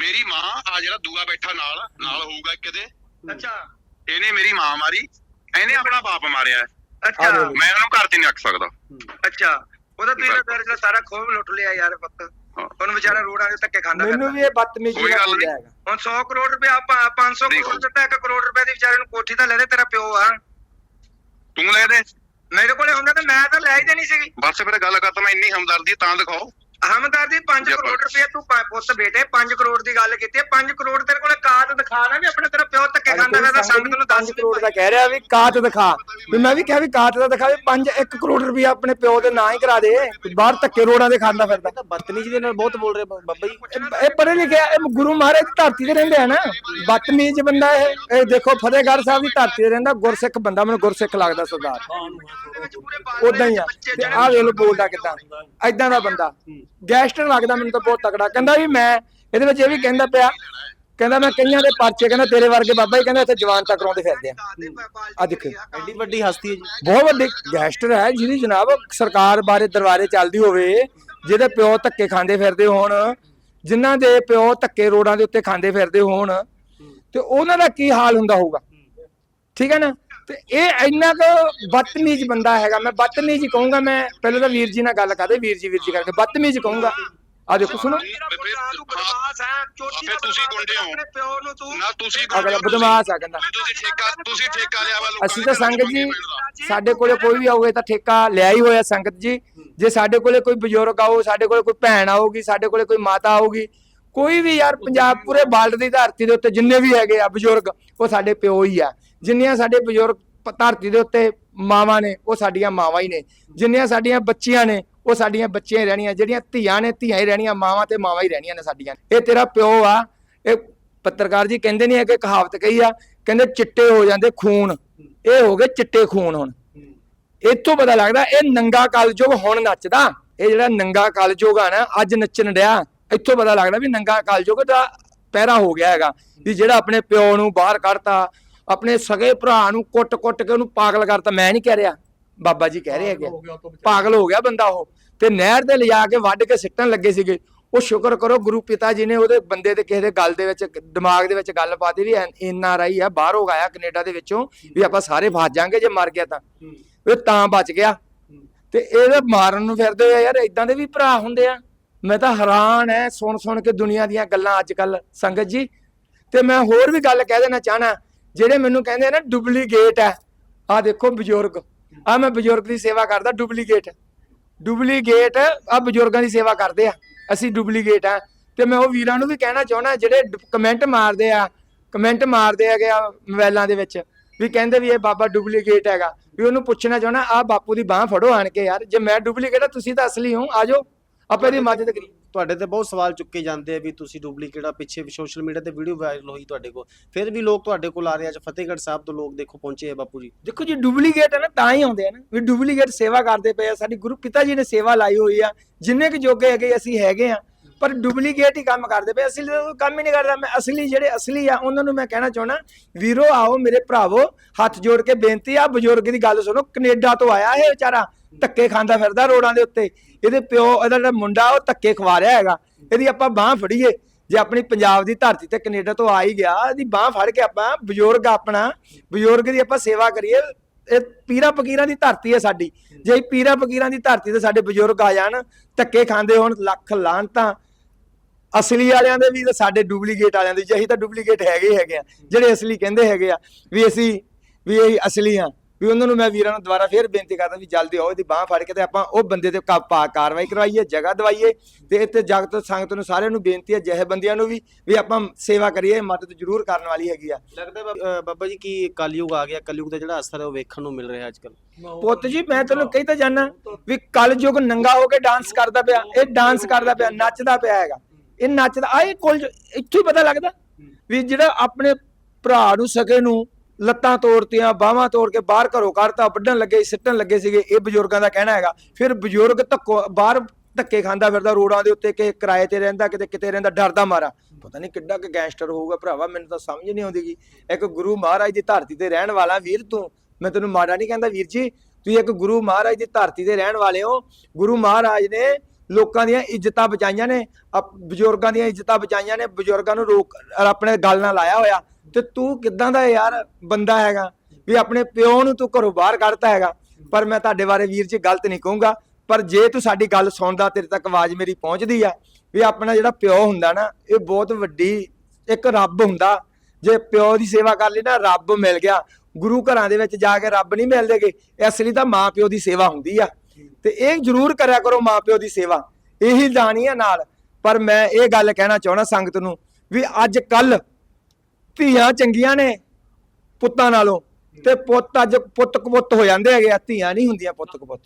ਮੇਰੀ ਮਾਂ ਆ ਜਿਹੜਾ ਦੂਆ ਬੈਠਾ ਨਾਲ ਨਾਲ ਹੋਊਗਾ ਕਿਤੇ ਅੱਛਾ। ਇਹਨੇ ਮੇਰੀ ਮਾਂ ਮਾਰੀ ਇਹਨੇ ਆਪਣਾ ਬਾਪ ਮਾਰਿਆ। ਅੱਛਾ। ਮੈਂ ਉਹਨੂੰ ਘਰ ਤੇ ਨਹੀਂ ਰੱਖ ਸਕਦਾ। ਅੱਛਾ। ਉਹਦਾ ਤੁਸੀਂ ਤਾਂ ਜਿਹੜਾ ਸਾਰਾ ਖੋਬ ਲੁੱਟ ਲਿਆ ਯਾਰ ਪੁੱਤ। ਹਾਂ। ਉਹਨੂੰ ਵਿਚਾਰਾ ਰੋਡਾਂ ਦੇ ਧੱਕੇ ਖਾਂਦਾ ਮੈਨੂੰ ਵੀ ਇਹ ਬਦਤਮੀਜ਼ੀ ਨਹੀਂ। ਹੈਗਾ। ਹੁਣ 100 ਕਰੋੜ ਰੁਪਏ ਆਪਾਂ 500 ਨਹੀਂ ਕਰੋੜ। ਦਿੱਤਾ 1 ਕਰੋੜ ਰੁਪਏ ਦੀ ਵਿਚਾਰੇ ਨੂੰ ਕੋਠੀ ਤਾਂ ਲੈ ਦੇ ਤੇਰਾ ਪਿਓ ਆ। ਤੂੰ ਲੈ ਦੇ। ਮੇਰੇ ਕੋਲੇ ਹੁੰਦਾ ਤਾਂ ਮੈਂ ਤਾਂ ਲੈ ਹੀ ਦੇਣੀ ਸੀਗੀ। ਬਸ ਫਿਰ ਗੱਲ ਕਰ ਤਾਂ ਮੈਂ ਇੰਨੀ ਹਮਦਰਦੀ ਤਾਂ ਦਿਖਾਓ। ਹਮਦਰਦੀ 5 ਜੇ ਕਰੋੜ ਰੁਪਏ ਤੂੰ ਪੁੱਤ ਬੇਟੇ 5 ਕਰੋੜ ਦੀ ਗੱਲ ਕੀਤੀ ਹੈ। 5 ਕਰੋੜ ਤੇਰੇ ਕੋਲੇ ਕਾਤ ਦਿਖਾ ਨਾ ਵੀ ਆਪਣੇ ਤੇਰਾ ਪਿਓ ਧੱਕੇ ਖਾਂਦਾ ਫਿਰਦਾ ਸੰਗਤ ਨੂੰ 5 ਦੱਸ ਕਰੋੜ ਦਾ ਕਹਿ ਰਿਹਾ ਵੀ ਕਾਤ ਦਿਖਾ। ਵੀ ਮੈਂ ਵੀ ਕਿਹਾ ਵੀ ਕਾਤ ਦਾ ਦਿਖਾ ਵੀ 5 1 ਕਰੋੜ ਰੁਪਇਆ ਆਪਣੇ ਪਿਓ ਦੇ ਨਾਂ ਹੀ ਕਰਾ ਦੇ। ਬਾਹਰ ਧੱਕੇ ਰੋੜਾਂ ਦੇ ਖਾਂਦਾ ਫਿਰਦਾ। ਬਦਤਮੀਜ਼ੀ ਦੇ ਨਾਲ ਬਹੁਤ ਬੋਲ ਰਹੇ ਬਾਬਾ ਜੀ। ਇਹ- ਇਹ ਪੜ੍ਹੇ ਲਿਖਿਆ ਇਹ ਗੁਰੂ ਮਹਾਰਾਜ ਦੀ ਧਰਤੀ ਤੇ ਰਹਿੰਦੇ ਆ ਨਾ। ਬਦਤਮੀਜ਼ ਬੰਦਾ ਇਹ ਇਹ ਦੇਖੋ ਫਤਿਹਗੜ੍ਹ ਸਾਹਿਬ ਦੀ ਧਰਤੀ ਤੇ ਰਹਿੰਦਾ ਗੁਰਸਿੱਖ ਬੰਦਾ ਮੈਨੂੰ ਗੁਰਸਿੱਖ ਲੱਗਦਾ ਸਰਦਾਰ। ਉਦਾਂ ਹੀ ਆ। ਤੇ ਆਹ ਵੇਖ ਲੋ ਬੋਲਦਾ ਕਿਦਾਂ। ਐਦਾਂ ਦਾ ਬੰਦਾ। ਗੈਸਟਰ ਲੱਗਦਾ ਮੈਨੂੰ ਤਾਂ ਬਹੁਤ ਤਕੜਾ। ਕਹਿੰਦਾ ਵੀ ਮੈਂ ਇਹਦੇ ਵਿੱਚ ਇਹ ਵੀ ਕਹਿੰਦਾ ਪਿਆ ਕਹਿੰਦਾ ਮੈਂ ਕਈਆਂ ਦੇ ਪਰਚੇ ਕਹਿੰਦਾ ਤੇਰੇ ਵਰਗੇ ਬਾਬਾ ਜੀ ਕਹਿੰਦਾ ਇੱਥੇ ਜਵਾਨ ਤੱਕ ਕਰਾਉਂਦੇ ਫਿਰਦੇ ਆ। ਆ ਦੇਖੋ। ਐਡੀ ਵੱਡੀ ਹਸਤੀ ਹੈ ਜੀ। ਬਹੁਤ ਵੱਡੀ ਗੈਸਟਰ ਹੈ ਜਿਹਦੀ ਜਨਾਬ ਸਰਕਾਰ ਬਾਰੇ ਦਰਬਾਰੇ ਚੱਲਦੀ ਹੋਵੇ ਜਿਹਦੇ ਪਿਓ ਧੱਕੇ ਖਾਂਦੇ ਫਿਰਦੇ ਹੋਣ ਜਿਨ੍ਹਾਂ ਦੇ ਪਿਓ ਧੱਕੇ ਰੋਡਾਂ ਦੇ ਉੱਤੇ ਖਾਂਦੇ ਫਿਰਦੇ ਹੋਣ ਤੇ ਉਹਨਾਂ ਦਾ ਕੀ ਹਾਲ ਹੁੰਦਾ ਹੋਊਗਾ? ਠੀਕ ਹੈ ਨਾ? ਤੇ ਇਹ ਇੰਨਾ ਕੁ ਬਦਤਮੀਜ਼ ਬੰਦਾ ਹੈਗਾ। ਮੈਂ ਬਦਤਮੀਜ਼ ਹੀ ਕਹੂੰਗਾ ਮੈਂ ਪਹਿਲਾਂ ਤਾਂ ਵੀਰ ਜੀ ਨਾਲ ਗੱਲ ਕਰਦੇ ਵੀਰ ਜੀ ਵੀਰ ਜੀ ਕਰਕੇ। ਬਦਤਮੀਜ਼ ਕਹੂੰਗਾ। ਆ ਦੇਖੋ ਸੁਣੋ। ਬਦਮਾਸ਼ ਹੈ ਚੋਟੀ ਫਿਰ ਤੁਸੀਂ ਗੁੰਡੇ ਹੋ। ਆਪਣੇ ਪਿਓ ਨੂੰ ਤੂੰ। ਨਾ ਤੁਸੀਂ ਅਗਲਾ ਬਦਮਾਸ਼ ਆ ਕਹਿੰਦਾ। ਤੁਸੀਂ ਠੇਕਾ ਤੁਸੀਂ ਠੇਕਾ ਲਿਆ ਵਾ ਲੋਕਾਂ ਅਸੀਂ ਤਾਂ ਸੰਗਤ ਜੀ। ਸਾਡੇ ਕੋਲੇ ਕੋਈ ਵੀ ਆਊਗੇ ਤਾਂ ਠੇਕਾ ਲਿਆ ਹੀ ਹੋਇਆ ਸੰਗਤ ਜੀ। ਜੇ ਸਾਡੇ ਕੋਲੇ ਕੋਈ ਬਜ਼ੁਰਗ ਆਊ ਸਾਡੇ ਕੋਲੇ ਕੋਈ ਭੈਣ ਆਊਗੀ ਸਾਡੇ ਕੋਲੇ ਕੋਈ ਮਾਤਾ ਆਊਗੀ ਕੋਈ ਵੀ ਯਾਰ ਪੰਜਾਬ ਪੂਰੇ ਵਰਲਡ ਦੀ ਧਰਤੀ ਦੇ ਉੱਤੇ ਜਿੰਨੇ ਵੀ ਹੈਗੇ ਆ ਬਜ਼ੁਰਗ ਉਹ ਸਾਡੇ ਪਿਓ ਹੀ ਆ। ਜਿੰਨੀਆਂ ਸਾਡੇ ਬਜ਼ੁਰਗ ਧਰਤੀ ਦੇ ਉੱਤੇ ਮਾਵਾਂ ਨੇ ਉਹ ਸਾਡੀਆਂ ਮਾਵਾਂ ਹੀ ਨੇ। ਜਿੰਨੀਆਂ ਸਾਡੀਆਂ ਬੱਚੀਆਂ ਨੇ ਉਹ ਸਾਡੀਆਂ ਬੱਚੀਆਂ ਹੀ ਰਹਿਣੀਆਂ, ਜਿਹੜੀਆਂ ਧੀਆਂ ਨੇ, ਧੀਆਂ ਹੀ ਰਹਿਣੀਆਂ, ਮਾਵਾਂ ਤੇ ਮਾਵਾਂ ਹੀ ਰਹਿਣੀਆਂ ਨੇ ਸਾਡੀਆਂ। ਇਹ ਤੇਰਾ ਪਿਓ ਆ, ਇਹ ਪੱਤਰਕਾਰ ਜੀ ਕਹਿੰਦੇ ਨਹੀਂ ਹੈ ਕਿ ਕਹਾਵਤ ਕਹੀ ਆ, ਕਹਿੰਦੇ ਚਿੱਟੇ ਹੋ ਜਾਂਦੇ ਖੂਨ। ਇਹ ਹੋ ਗਏ ਚਿੱਟੇ ਖੂਨ ਹੁਣ। ਇੱਥੋਂ ਪਤਾ ਲੱਗਦਾ, ਇਹ ਨੰਗਾ ਕਲਯੁਗ ਹੁਣ ਨੱਚਦਾ। ਇਹ ਜਿਹੜਾ ਨੰਗਾ ਕਲਯੁਗ ਆ ਨਾ, ਅੱਜ ਨੱਚਣ ਡਿਆ। ਇੱਥੋਂ ਪਤਾ ਲੱਗਦਾ ਵੀ ਨੰਗਾ ਕਲਯੁਗ ਦਾ ਪਹਿਰਾ ਹੋ ਗਿਆ ਹੈਗਾ, ਵੀ ਜਿਹੜਾ ਆਪਣੇ ਪਿਓ ਨੂੰ ਬਾਹਰ ਕੱਢਤਾ, ਆਪਣੇ ਸਗੇ ਭਰਾ ਨੂੰ ਕੁੱਟ-ਕੁੱਟ ਕੇ ਉਹਨੂੰ ਪਾਗਲ ਕਰਤਾ। ਮੈਂ ਨਹੀਂ ਕਹਿ ਰਿਹਾ। ਬਾਬਾ ਜੀ ਕਹਿ ਰਹੇ ਹੈਗੇ ਪਾਗਲ ਹੋ ਗਿਆ ਬੰਦਾ ਉਹ। ਤੇ ਨਹਿਰ ਤੇ ਲਿਜਾ ਕੇ ਵੱਢ ਕੇ ਸਿੱਟਣ ਲੱਗੇ ਸੀਗੇ। ਉਹ ਸ਼ੁਕਰ ਕਰੋ ਗੁਰੂ ਪਿਤਾ ਜੀ ਨੇ ਉਹਦੇ ਬੰਦੇ ਦੇ ਕਿਸੇ ਦੇ ਗੱਲ ਦੇ ਵਿੱਚ ਦਿਮਾਗ ਦੇ ਵਿੱਚ ਗੱਲ ਪਾਤੀ ਵੀ ਐਨ ਆਰ ਆਈ ਆ ਬਾਹਰੋਂ ਆਇਆ ਕੈਨੇਡਾ ਦੇ ਵਿੱਚੋਂ ਵੀ ਆਪਾਂ ਸਾਰੇ ਫਸ ਜਾਾਂਗੇ ਜੇ ਮਰ ਗਿਆ ਤਾਂ। ਇਹ ਤਾਂ ਬਚ ਗਿਆ। ਤੇ ਇਹਦੇ ਮਾਰਨ ਨੂੰ ਫਿਰਦੇ ਆ ਯਾਰ ਇਦਾਂ ਦੇ ਵੀ ਭਰਾ ਹੁੰਦੇ ਆ। ਮੈਂ ਤਾਂ ਹੈਰਾਨ ਐ ਸੁਣ ਸੁਣ ਕੇ ਦੁਨੀਆ ਦੀਆਂ ਗੱਲਾਂ ਅੱਜ ਕੱਲ ਸੰਗਤ ਜੀ। ਤੇ ਮੈਂ ਹੋਰ ਵੀ ਗੱਲ ਕਹਿ ਦੇਣਾ ਚਾਹਣਾ ਜਿਹੜੇ ਮੈਨੂੰ ਕਹਿੰਦੇ ਆ ਨਾ ਡੁਪਲੀਕੇਟ ਹੈ ਆ ਦੇਖੋ ਬਜ਼ੁਰਗ। ਆ ਮੈਂ ਬਜ਼ੁਰਗ ਦੀ ਸੇਵਾ ਕਰਦਾ ਡੁਪਲੀਕੇਟ ਡੁਪਲੀਕੇਟ ਆ ਬਜ਼ੁਰਗਾਂ ਦੀ ਸੇਵਾ ਕਰਦੇ ਆ। ਅਸੀਂ ਡੁਪਲੀਕੇਟ ਆ। ਤੇ ਮੈਂ ਉਹ ਵੀਰਾਂ ਨੂੰ ਵੀ ਕਹਿਣਾ ਚਾਹਣਾ ਜਿਹੜੇ ਕਮੈਂਟ ਮਾਰਦੇ ਆ ਕਮੈਂਟ ਮਾਰਦੇ ਹੈਗੇ ਆ ਮੋਬਾਈਲਾਂ ਦੇ ਵਿੱਚ, ਵੀ ਕਹਿੰਦੇ ਵੀ ਇਹ ਬਾਬਾ ਡੁਪਲੀਕੇਟ ਹੈਗਾ। ਵੀ ਉਹਨੂੰ ਪੁੱਛਣਾ ਚਾਹਣਾ ਆ ਬਾਪੂ ਦੀ ਬਾਹ ਫੜੋ ਆਣ ਕੇ ਯਾਰ, ਜੇ ਮੈਂ ਡੁਪਲੀਕੇਟ ਆ, ਤੁਸੀਂ ਤਾਂ ਅਸਲੀ ਹੋ ਆਜੋ ਆਪਾਂ ਇਹਦੀ ਮਦਦ ਕਰੀ ਤੁਹਾਡੇ ਤੇ ਬਹੁਤ ਸਵਾਲ ਚੁੱਕੇ ਜਾਂਦੇ ਆ ਵੀ ਤੁਸੀਂ ਡੁਪਲੀਕੇਟ ਆ ਪਿੱਛੇ ਸੋਸ਼ਲ ਮੀਡੀਆ ਤੇ ਵੀਡੀਓ ਵਾਇਰਲ ਹੋਈ ਤੁਹਾਡੇ ਕੋਲ। ਫਿਰ ਵੀ ਲੋਕ ਤੁਹਾਡੇ ਕੋਲ ਆ ਰਹੇ ਆ, ਅੱਜ ਫਤਿਹਗੜ੍ਹ ਸਾਹਿਬ ਤੋਂ ਲੋਕ ਦੇਖੋ ਪਹੁੰਚੇ ਆ ਬਾਪੂ ਜੀ। ਦੇਖੋ ਜੀ ਡੁਪਲੀਕੇਟ ਹੈ ਨਾ, ਤਾਂ ਹੀ ਆਉਂਦੇ ਆ ਨਾ। ਵੀ ਡੁਪਲੀਕੇਟ ਸੇਵਾ ਕਰਦੇ ਪਏ ਆ। ਸਾਡੀ ਗੁਰੂ ਪਿਤਾ ਜੀ ਨੇ ਸੇਵਾ ਲਾਈ ਹੋਈ ਆ। ਜਿੰਨੇ ਕੁ ਜੋਗੇ ਹੈਗੇ ਅਸੀਂ ਹੈਗੇ ਆ। ਪਰ ਡੁਪਲੀਕੇਟ ਹੀ ਕੰਮ ਕਰਦੇ ਪਏ। ਅਸਲੀ ਤਾਂ ਕੰਮ ਹੀ ਨਹੀਂ ਕਰਦਾ, ਮੈਂ ਅਸਲੀ ਜਿਹੜੇ ਅਸਲੀ ਆ, ਉਹਨਾਂ ਨੂੰ ਮੈਂ ਕਹਿਣਾ ਚਾਹਣਾ ਵੀਰੋ ਆਓ ਮੇਰੇ ਭਰਾਵੋ, ਹੱਥ ਜੋੜ ਕੇ ਬੇਨਤੀ ਆ, ਬਜ਼ੁਰਗ ਦੀ ਗੱਲ ਸੁਣੋ, ਕੈਨੇਡਾ ਤੋਂ ਆਇਆ ਇਹ ਵਿਚਾਰਾ, ਧੱਕੇ ਖਾਂਦਾ ਫਿਰਦਾ ਰੋਡਾਂ ਦੇ ਉੱਤੇ। ਇਹਦੇ ਪਿਓ, ਇਹਦਾ ਜਿਹੜਾ ਮੁੰਡਾ, ਉਹ ਧੱਕੇ ਖਵਾ ਰਿਹਾ ਹੈਗਾ। ਇਹਦੀ ਆਪਾਂ ਬਾਹ ਫੜੀਏ, ਜੇ ਆਪਣੀ ਪੰਜਾਬ ਦੀ ਧਰਤੀ ਤੇ ਕੈਨੇਡਾ ਤੋਂ ਆ ਹੀ ਗਿਆ, ਇਹਦੀ ਬਾਹ ਫੜ ਕੇ ਆਪਾਂ ਬਜ਼ੁਰਗ ਆਪਣਾ, ਬਜ਼ੁਰਗ ਦੀ ਆਪਾਂ ਸੇਵਾ ਕਰੀਏ, ਇਹ ਪੀਰਾਂ ਫਕੀਰਾਂ ਦੀ ਧਰਤੀ ਹੈ ਸਾਡੀ। ਜੇ ਇਹ ਪੀਰਾਂ ਫਕੀਰਾਂ ਦੀ ਧਰਤੀ ਤੇ ਸਾਡੇ ਬਜ਼ੁਰਗ ਆ ਜਾਣ, ਧੱਕੇ ਖਾਂਦੇ ਹੋਣ, ਲੱਖ ਲਾਹਨਤਾਂ ਅਸਲੀ ਵਾਲਿਆਂ ਦੇ ਵੀ ਤੇ ਸਾਡੇ ਡੁਪਲੀਕੇਟ ਵਾਲਿਆਂ ਦੇ ਜਿਹੀ ਤਾਂ ਡੁਪਲੀਕੇਟ ਹੈਗੇ ਹੀ ਹੈਗੇ ਆ ਜਿਹੜੇ ਅਸਲੀ ਕਹਿੰਦੇ ਹੈਗੇ ਆ ਵੀ ਅਸੀਂ ਵੀ ਇਹ ਅਸਲੀ ਆ ਵੀ ਉਹਨਾਂ ਨੂੰ ਮੈਂ ਵੀਰਾਂ ਨੂੰ ਦੁਬਾਰਾ ਫੇਰ ਬੇਨਤੀ ਕਰਦਾ ਵੀ ਜਲਦੀ ਆਓ ਇਹਦੀ ਬਾਹ ਫੜ ਕੇ ਤੇ ਆਪਾਂ ਉਹ ਬੰਦੇ ਤੇ ਕਾ- ਪਾ ਕਾਰਵਾਈ ਕਰਵਾਈਏ ਜਗ੍ਹਾ ਦਵਾਈਏ ਤੇ ਇੱਥੇ ਜਗਤ ਸੰਗਤ ਨੂੰ ਸਾਰਿਆਂ ਨੂੰ ਬੇਨਤੀ ਹੈ ਜਿਹੇ ਬੰਦਿਆਂ ਨੂੰ ਵੀ ਵੀ ਆਪਾਂ ਸੇਵਾ ਕਰੀਏ ਮਦਦ ਜ਼ਰੂਰ ਕਰਨ ਵਾਲੀ ਹੈਗੀ ਆ। ਲੱਗਦਾ ਬਾਬਾ ਜੀ ਕਿ ਕਲਯੁਗ ਆ ਗਿਆ ਕਲਯੁਗ ਦਾ ਜਿਹੜਾ ਅਸਰ ਹੈ ਉਹ ਵੇਖਣ ਨੂੰ ਮਿਲ ਰਿਹਾ ਅੱਜ ਕੱਲ ਪੁੱਤ ਜੀ ਮੈਂ ਤੈਨੂੰ ਕਹੀ ਤਾਂ ਜਾਣਾ ਵੀ ਕਲਯੁਗ ਨੰਗਾ ਹੋ ਕੇ ਡਾਂਸ ਕਰਦਾ ਪਿਆ ਇਹ ਡਾਂਸ ਕਰਦਾ ਪਿਆ ਨੱਚਦਾ ਪਿਆ ਹੈਗਾ। ਇਹ ਨੱਚਦਾ ਆਏ ਕੋਲ ਇੱਥੋਂ ਹੀ ਪਤਾ ਲੱਗਦਾ ਵੀ ਜਿਹੜਾ ਆਪਣੇ ਭਰਾ ਨੂੰ ਸਕੇ ਨੂੰ ਲੱਤਾਂ ਤੋੜਤੀਆਂ, ਬਾਹਾਂ ਤੋੜ ਕੇ ਬਾਹਰ ਘਰੋਂ ਕੱਢਤਾ, ਵੱਢਣ ਲੱਗੇ, ਸਿੱਟਣ ਲੱਗੇ ਸੀਗੇ, ਇਹ ਬਜ਼ੁਰਗਾਂ ਦਾ ਕਹਿਣਾ ਹੈਗਾ। ਫਿਰ ਬਜ਼ੁਰਗ ਧੱਕੋ, ਬਾਹਰ ਧੱਕੇ ਖਾਂਦਾ ਫਿਰਦਾ ਰੋਡਾਂ ਦੇ ਉੱਤੇ, ਕਿ ਕਿਰਾਏ ਤੇ ਰਹਿੰਦਾ, ਕਿਤੇ ਕਿਤੇ ਰਹਿੰਦਾ, ਡਰਦਾ ਮਾਰਾ। ਪਤਾ ਨਹੀਂ ਕਿੱਡਾ ਕਿ ਗੈਂਗਸਟਰ ਹੋਊਗਾ ਭਰਾਵਾ, ਮੈਨੂੰ ਤਾਂ ਸਮਝ ਨਹੀਂ ਆਉਂਦੀ ਗੀ। ਇੱਕ ਗੁਰੂ ਮਹਾਰਾਜ ਦੀ ਧਰਤੀ ਤੇ ਰਹਿਣ ਵਾਲਾ, ਵੀਰ ਤੂੰ, ਮੈਂ ਤੈਨੂੰ ਮਾੜਾ ਨਹੀਂ ਕਹਿੰਦਾ ਵੀਰ ਜੀ, ਤੁਸੀਂ ਇੱਕ ਗੁਰੂ ਮਹਾਰਾਜ ਦੀ ਧਰਤੀ ਤੇ ਰਹਿਣ ਵਾਲੇ ਹੋ। ਗੁਰੂ ਮਹਾਰਾਜ ਨੇ ਲੋਕਾਂ ਦੀਆਂ ਇੱਜ਼ਤਾਂ ਬਚਾਈਆਂ ਨੇ, ਅਪ- ਬਜ਼ੁਰਗਾਂ ਦੀਆਂ ਇੱਜ਼ਤਾਂ ਬਚਾਈਆਂ ਨੇ, ਬਜ਼ੁਰਗਾਂ ਨੂੰ ਰੋਕ ਆਪਣੇ ਗੱਲ ਨਾਲ ਲਾਇਆ ਹੋਇਆ। ਤੇ ਤੂੰ ਕਿੱਦਾਂ ਦਾ ਯਾਰ ਬੰਦਾ ਹੈਗਾ ਵੀ ਆਪਣੇ ਪਿਓ ਨੂੰ ਤੂੰ ਘਰੋਂ ਬਾਹਰ ਕੱਢਤਾ ਹੈਗਾ। ਪਰ ਮੈਂ ਤੁਹਾਡੇ ਬਾਰੇ ਵੀਰ ਜੀ ਗਲਤ ਨਹੀਂ ਕਹੂੰਗਾ, ਪਰ ਜੇ ਤੂੰ ਸਾਡੀ ਗੱਲ ਸੁਣਦਾ, ਤੇਰੇ ਤੱਕ ਆਵਾਜ਼ ਮੇਰੀ ਪਹੁੰਚਦੀ ਆ ਵੀ ਆਪਣਾ ਜਿਹੜਾ ਪਿਓ ਹੁੰਦਾ ਨਾ, ਇਹ ਬਹੁਤ ਵੱਡੀ ਇੱਕ ਰੱਬ ਹੁੰਦਾ। ਜੇ ਪਿਓ ਦੀ ਸੇਵਾ ਕਰ ਲਈ ਨਾ, ਰੱਬ ਮਿਲ ਗਿਆ। ਗੁਰੂ ਘਰਾਂ ਦੇ ਵਿੱਚ ਜਾ ਕੇ ਰੱਬ ਨਹੀਂ ਮਿਲਦੇਗੇ, ਇਸ ਲਈ ਤਾਂ ਮਾਂ ਪਿਓ ਦੀ ਸੇਵਾ ਹੁੰਦੀ ਆ। ਤੇ ਇਹ ਜ਼ਰੂਰ ਕਰਿਆ ਕਰੋ ਮਾਂ ਪਿਓ ਦੀ ਸੇਵਾ। ਇਹੀ ਦਾਨੀ ਨਾਲ। ਪਰ ਮੈਂ ਇਹ ਗੱਲ ਕਹਿਣਾ ਚਾਹਣਾ ਸੰਗਤ ਨੂੰ ਵੀ ਅੱਜ ਕੱਲ ਧੀਆਂ ਚੰਗੀਆਂ ਨੇ ਪੁੱਤਾਂ ਨਾਲੋਂ। ਤੇ ਪੁੱਤ ਅੱਜ ਪੁੱਤ ਕਪੁੱਤ ਹੋ ਜਾਂਦੇ ਹੈਗੇ ਆ। ਧੀਆਂ ਨਹੀਂ ਹੁੰਦੀਆਂ ਪੁੱਤ ਕਪੁੱਤ।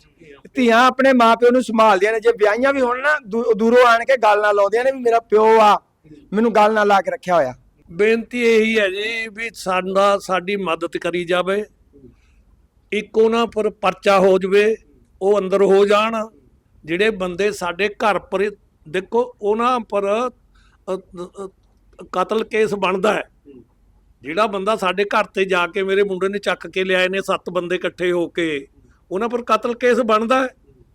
ਧੀਆਂ ਆਪਣੇ ਮਾਪਿਓ ਨੂੰ ਸੰਭਾਲਦੀਆਂ ਨੇ। ਜੇ ਵਿਆਹੀਆਂ ਵੀ ਹੋਣ ਨਾ, ਦੂ- ਦੂਰੋਂ ਆਣ ਕੇ ਗੱਲ ਨਾਲ ਲਾਉਂਦੀਆਂ ਨੇ ਵੀ ਮੇਰਾ ਪਿਓ ਆ। ਮੈਨੂੰ ਗੱਲ ਨਾਲ ਲਾ ਕੇ ਰੱਖਿਆ ਹੋਇਆ। ਬੇਨਤੀ ਇਹੀ ਹੈ ਜੀ ਵੀ ਸਾਡਾ, ਸਾਡੀ ਮਦਦ ਕਰੀ ਜਾਵੇ। ਇੱਕ ਉਹਨਾਂ ਪਰ ਪਰਚਾ ਹੋ ਜਵੇ। ਉਹ ਅੰਦਰ ਹੋ ਜਾਣ। ਜਿਹੜੇ ਬੰਦੇ ਸਾਡੇ ਘਰ ਪਰ, ਦੇਖੋ, ਉਹਨਾਂ ਪਰ ਕਤਲ ਕੇਸ ਬਣਦਾ ਹੈ। ਜਿਹੜਾ ਬੰਦਾ ਸਾਡੇ ਘਰ ਤੇ ਜਾ ਕੇ ਮੇਰੇ ਮੁੰਡੇ ਨੇ ਚੱਕ ਕੇ ਲਿਆਏ ਨੇ, ਸੱਤ ਬੰਦੇ ਇਕੱਠੇ ਹੋ ਕੇ, ਉਹਨਾਂ ਪਰ ਕਤਲ ਕੇਸ ਬਣਦਾ ਹੈ।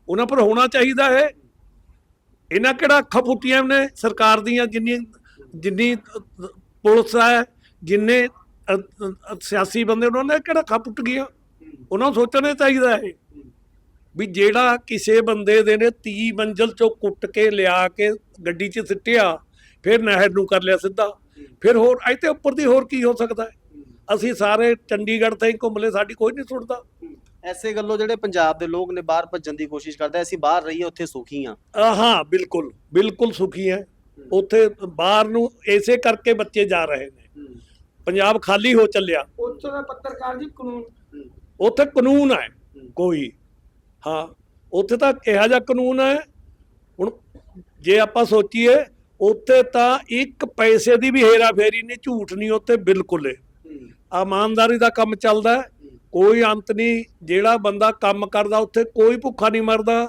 ਉਹਨਾਂ ਪਰ ਹੋਣਾ ਚਾਹੀਦਾ ਹੈ। ਇਹਨਾਂ ਕਿਹੜਾ ਅੱਖਾਂ ਫੁੱਟੀਆਂ ਨੇ? ਸਰਕਾਰ ਦੀਆਂ ਜਿੰਨੀ ਜਿੰਨੀ ਪੁਲਿਸ ਹੈ, ਜਿੰਨੇ ਸਿਆਸੀ ਬੰਦੇ, ਉਹਨਾਂ ਨੇ ਕਿਹੜਾ ਅੱਖਾਂ ਫੁੱਟ ਗਈਆਂ? ਉਹਨਾਂ ਨੂੰ ਸੋਚਣਾ ਚਾਹੀਦਾ ਹੈ। ਵੀ ਜਿਹੜਾ ਕਿਸੇ ਬੰਦੇ ਦੇ ਨੇ 30 ਮੰਜ਼ਲ ਚੋਂ ਕੁੱਟ ਕੇ ਲਿਆ ਕੇ ਗੱਡੀ 'ਚ ਸਿੱਟਿਆ ਫਿਰ ਨਹਿਰ ਨੂੰ ਕਰ ਲਿਆ ਸਿੱਧਾ। ਫਿਰ ਹੋਰ ਇੱਥੇ ਉੱਪਰ ਦੀ ਹੋਰ ਕੀ ਹੋ ਸਕਦਾ ਹੈ? ਅਸੀਂ ਸਾਰੇ ਚੰਡੀਗੜ੍ਹ ਤਾਈਂ ਘੁੰਮ ਲਏ ਸਾਡੀ ਕੋਈ ਨਹੀਂ ਸੁਣਦਾ। ਐਸੇ ਗੱਲੋਂ ਜਿਹੜੇ ਪੰਜਾਬ ਦੇ ਲੋਕ ਨੇ ਬਾਹਰ ਭੱਜਣ ਦੀ ਕੋਸ਼ਿਸ਼ ਕਰਦੇ ਅਸੀਂ ਬਾਹਰ ਰਹੀਏ ਉੱਥੇ ਸੁਖੀ ਆ ਆ, ਹਾਂ ਬਿਲਕੁਲ ਬਿਲਕੁਲ ਸੁਖੀ ਹੈ। ਉੱਥੇ ਬਾਹਰ ਨੂੰ ਐਸੇ ਕਰਕੇ ਬੱਚੇ ਜਾ ਰਹੇ ਨੇ। ਪੰਜਾਬ ਖਾਲੀ ਹੋ ਚੱਲਿਆ। ਉੱਥੋਂ ਦਾ ਪੱਤਰਕਾਰ ਜੀ ਕਾਨੂੰਨ। ਉੱਥੇ ਕਾਨੂੰਨ ਹੈ। ਕੋਈ ਹਾਂ ਉੱਥੇ ਤਾਂ ਕਿਹਾ ਜਾ ਕਾਨੂੰਨ ਹੈ। ਹੁਣ ਜੇ ਆਪਾਂ ਸੋਚੀਏ ਉੱਥੇ ਤਾਂ ਇੱਕ ਪੈਸੇ ਦੀ ਵੀ ਹੇਰਾ ਫੇਰੀ ਨਹੀਂ ਝੂਠ ਨਹੀਂ ਉੱਥੇ ਬਿਲਕੁਲ ਹੈ। ਇਮਾਨਦਾਰੀ ਦਾ ਕੰਮ ਚੱਲਦਾ ਕੋਈ ਅੰਤ ਨਹੀਂ ਜਿਹੜਾ ਬੰਦਾ ਕੰਮ ਕਰਦਾ ਉੱਥੇ ਕੋਈ ਭੁੱਖਾ ਨਹੀਂ ਮਰਦਾ।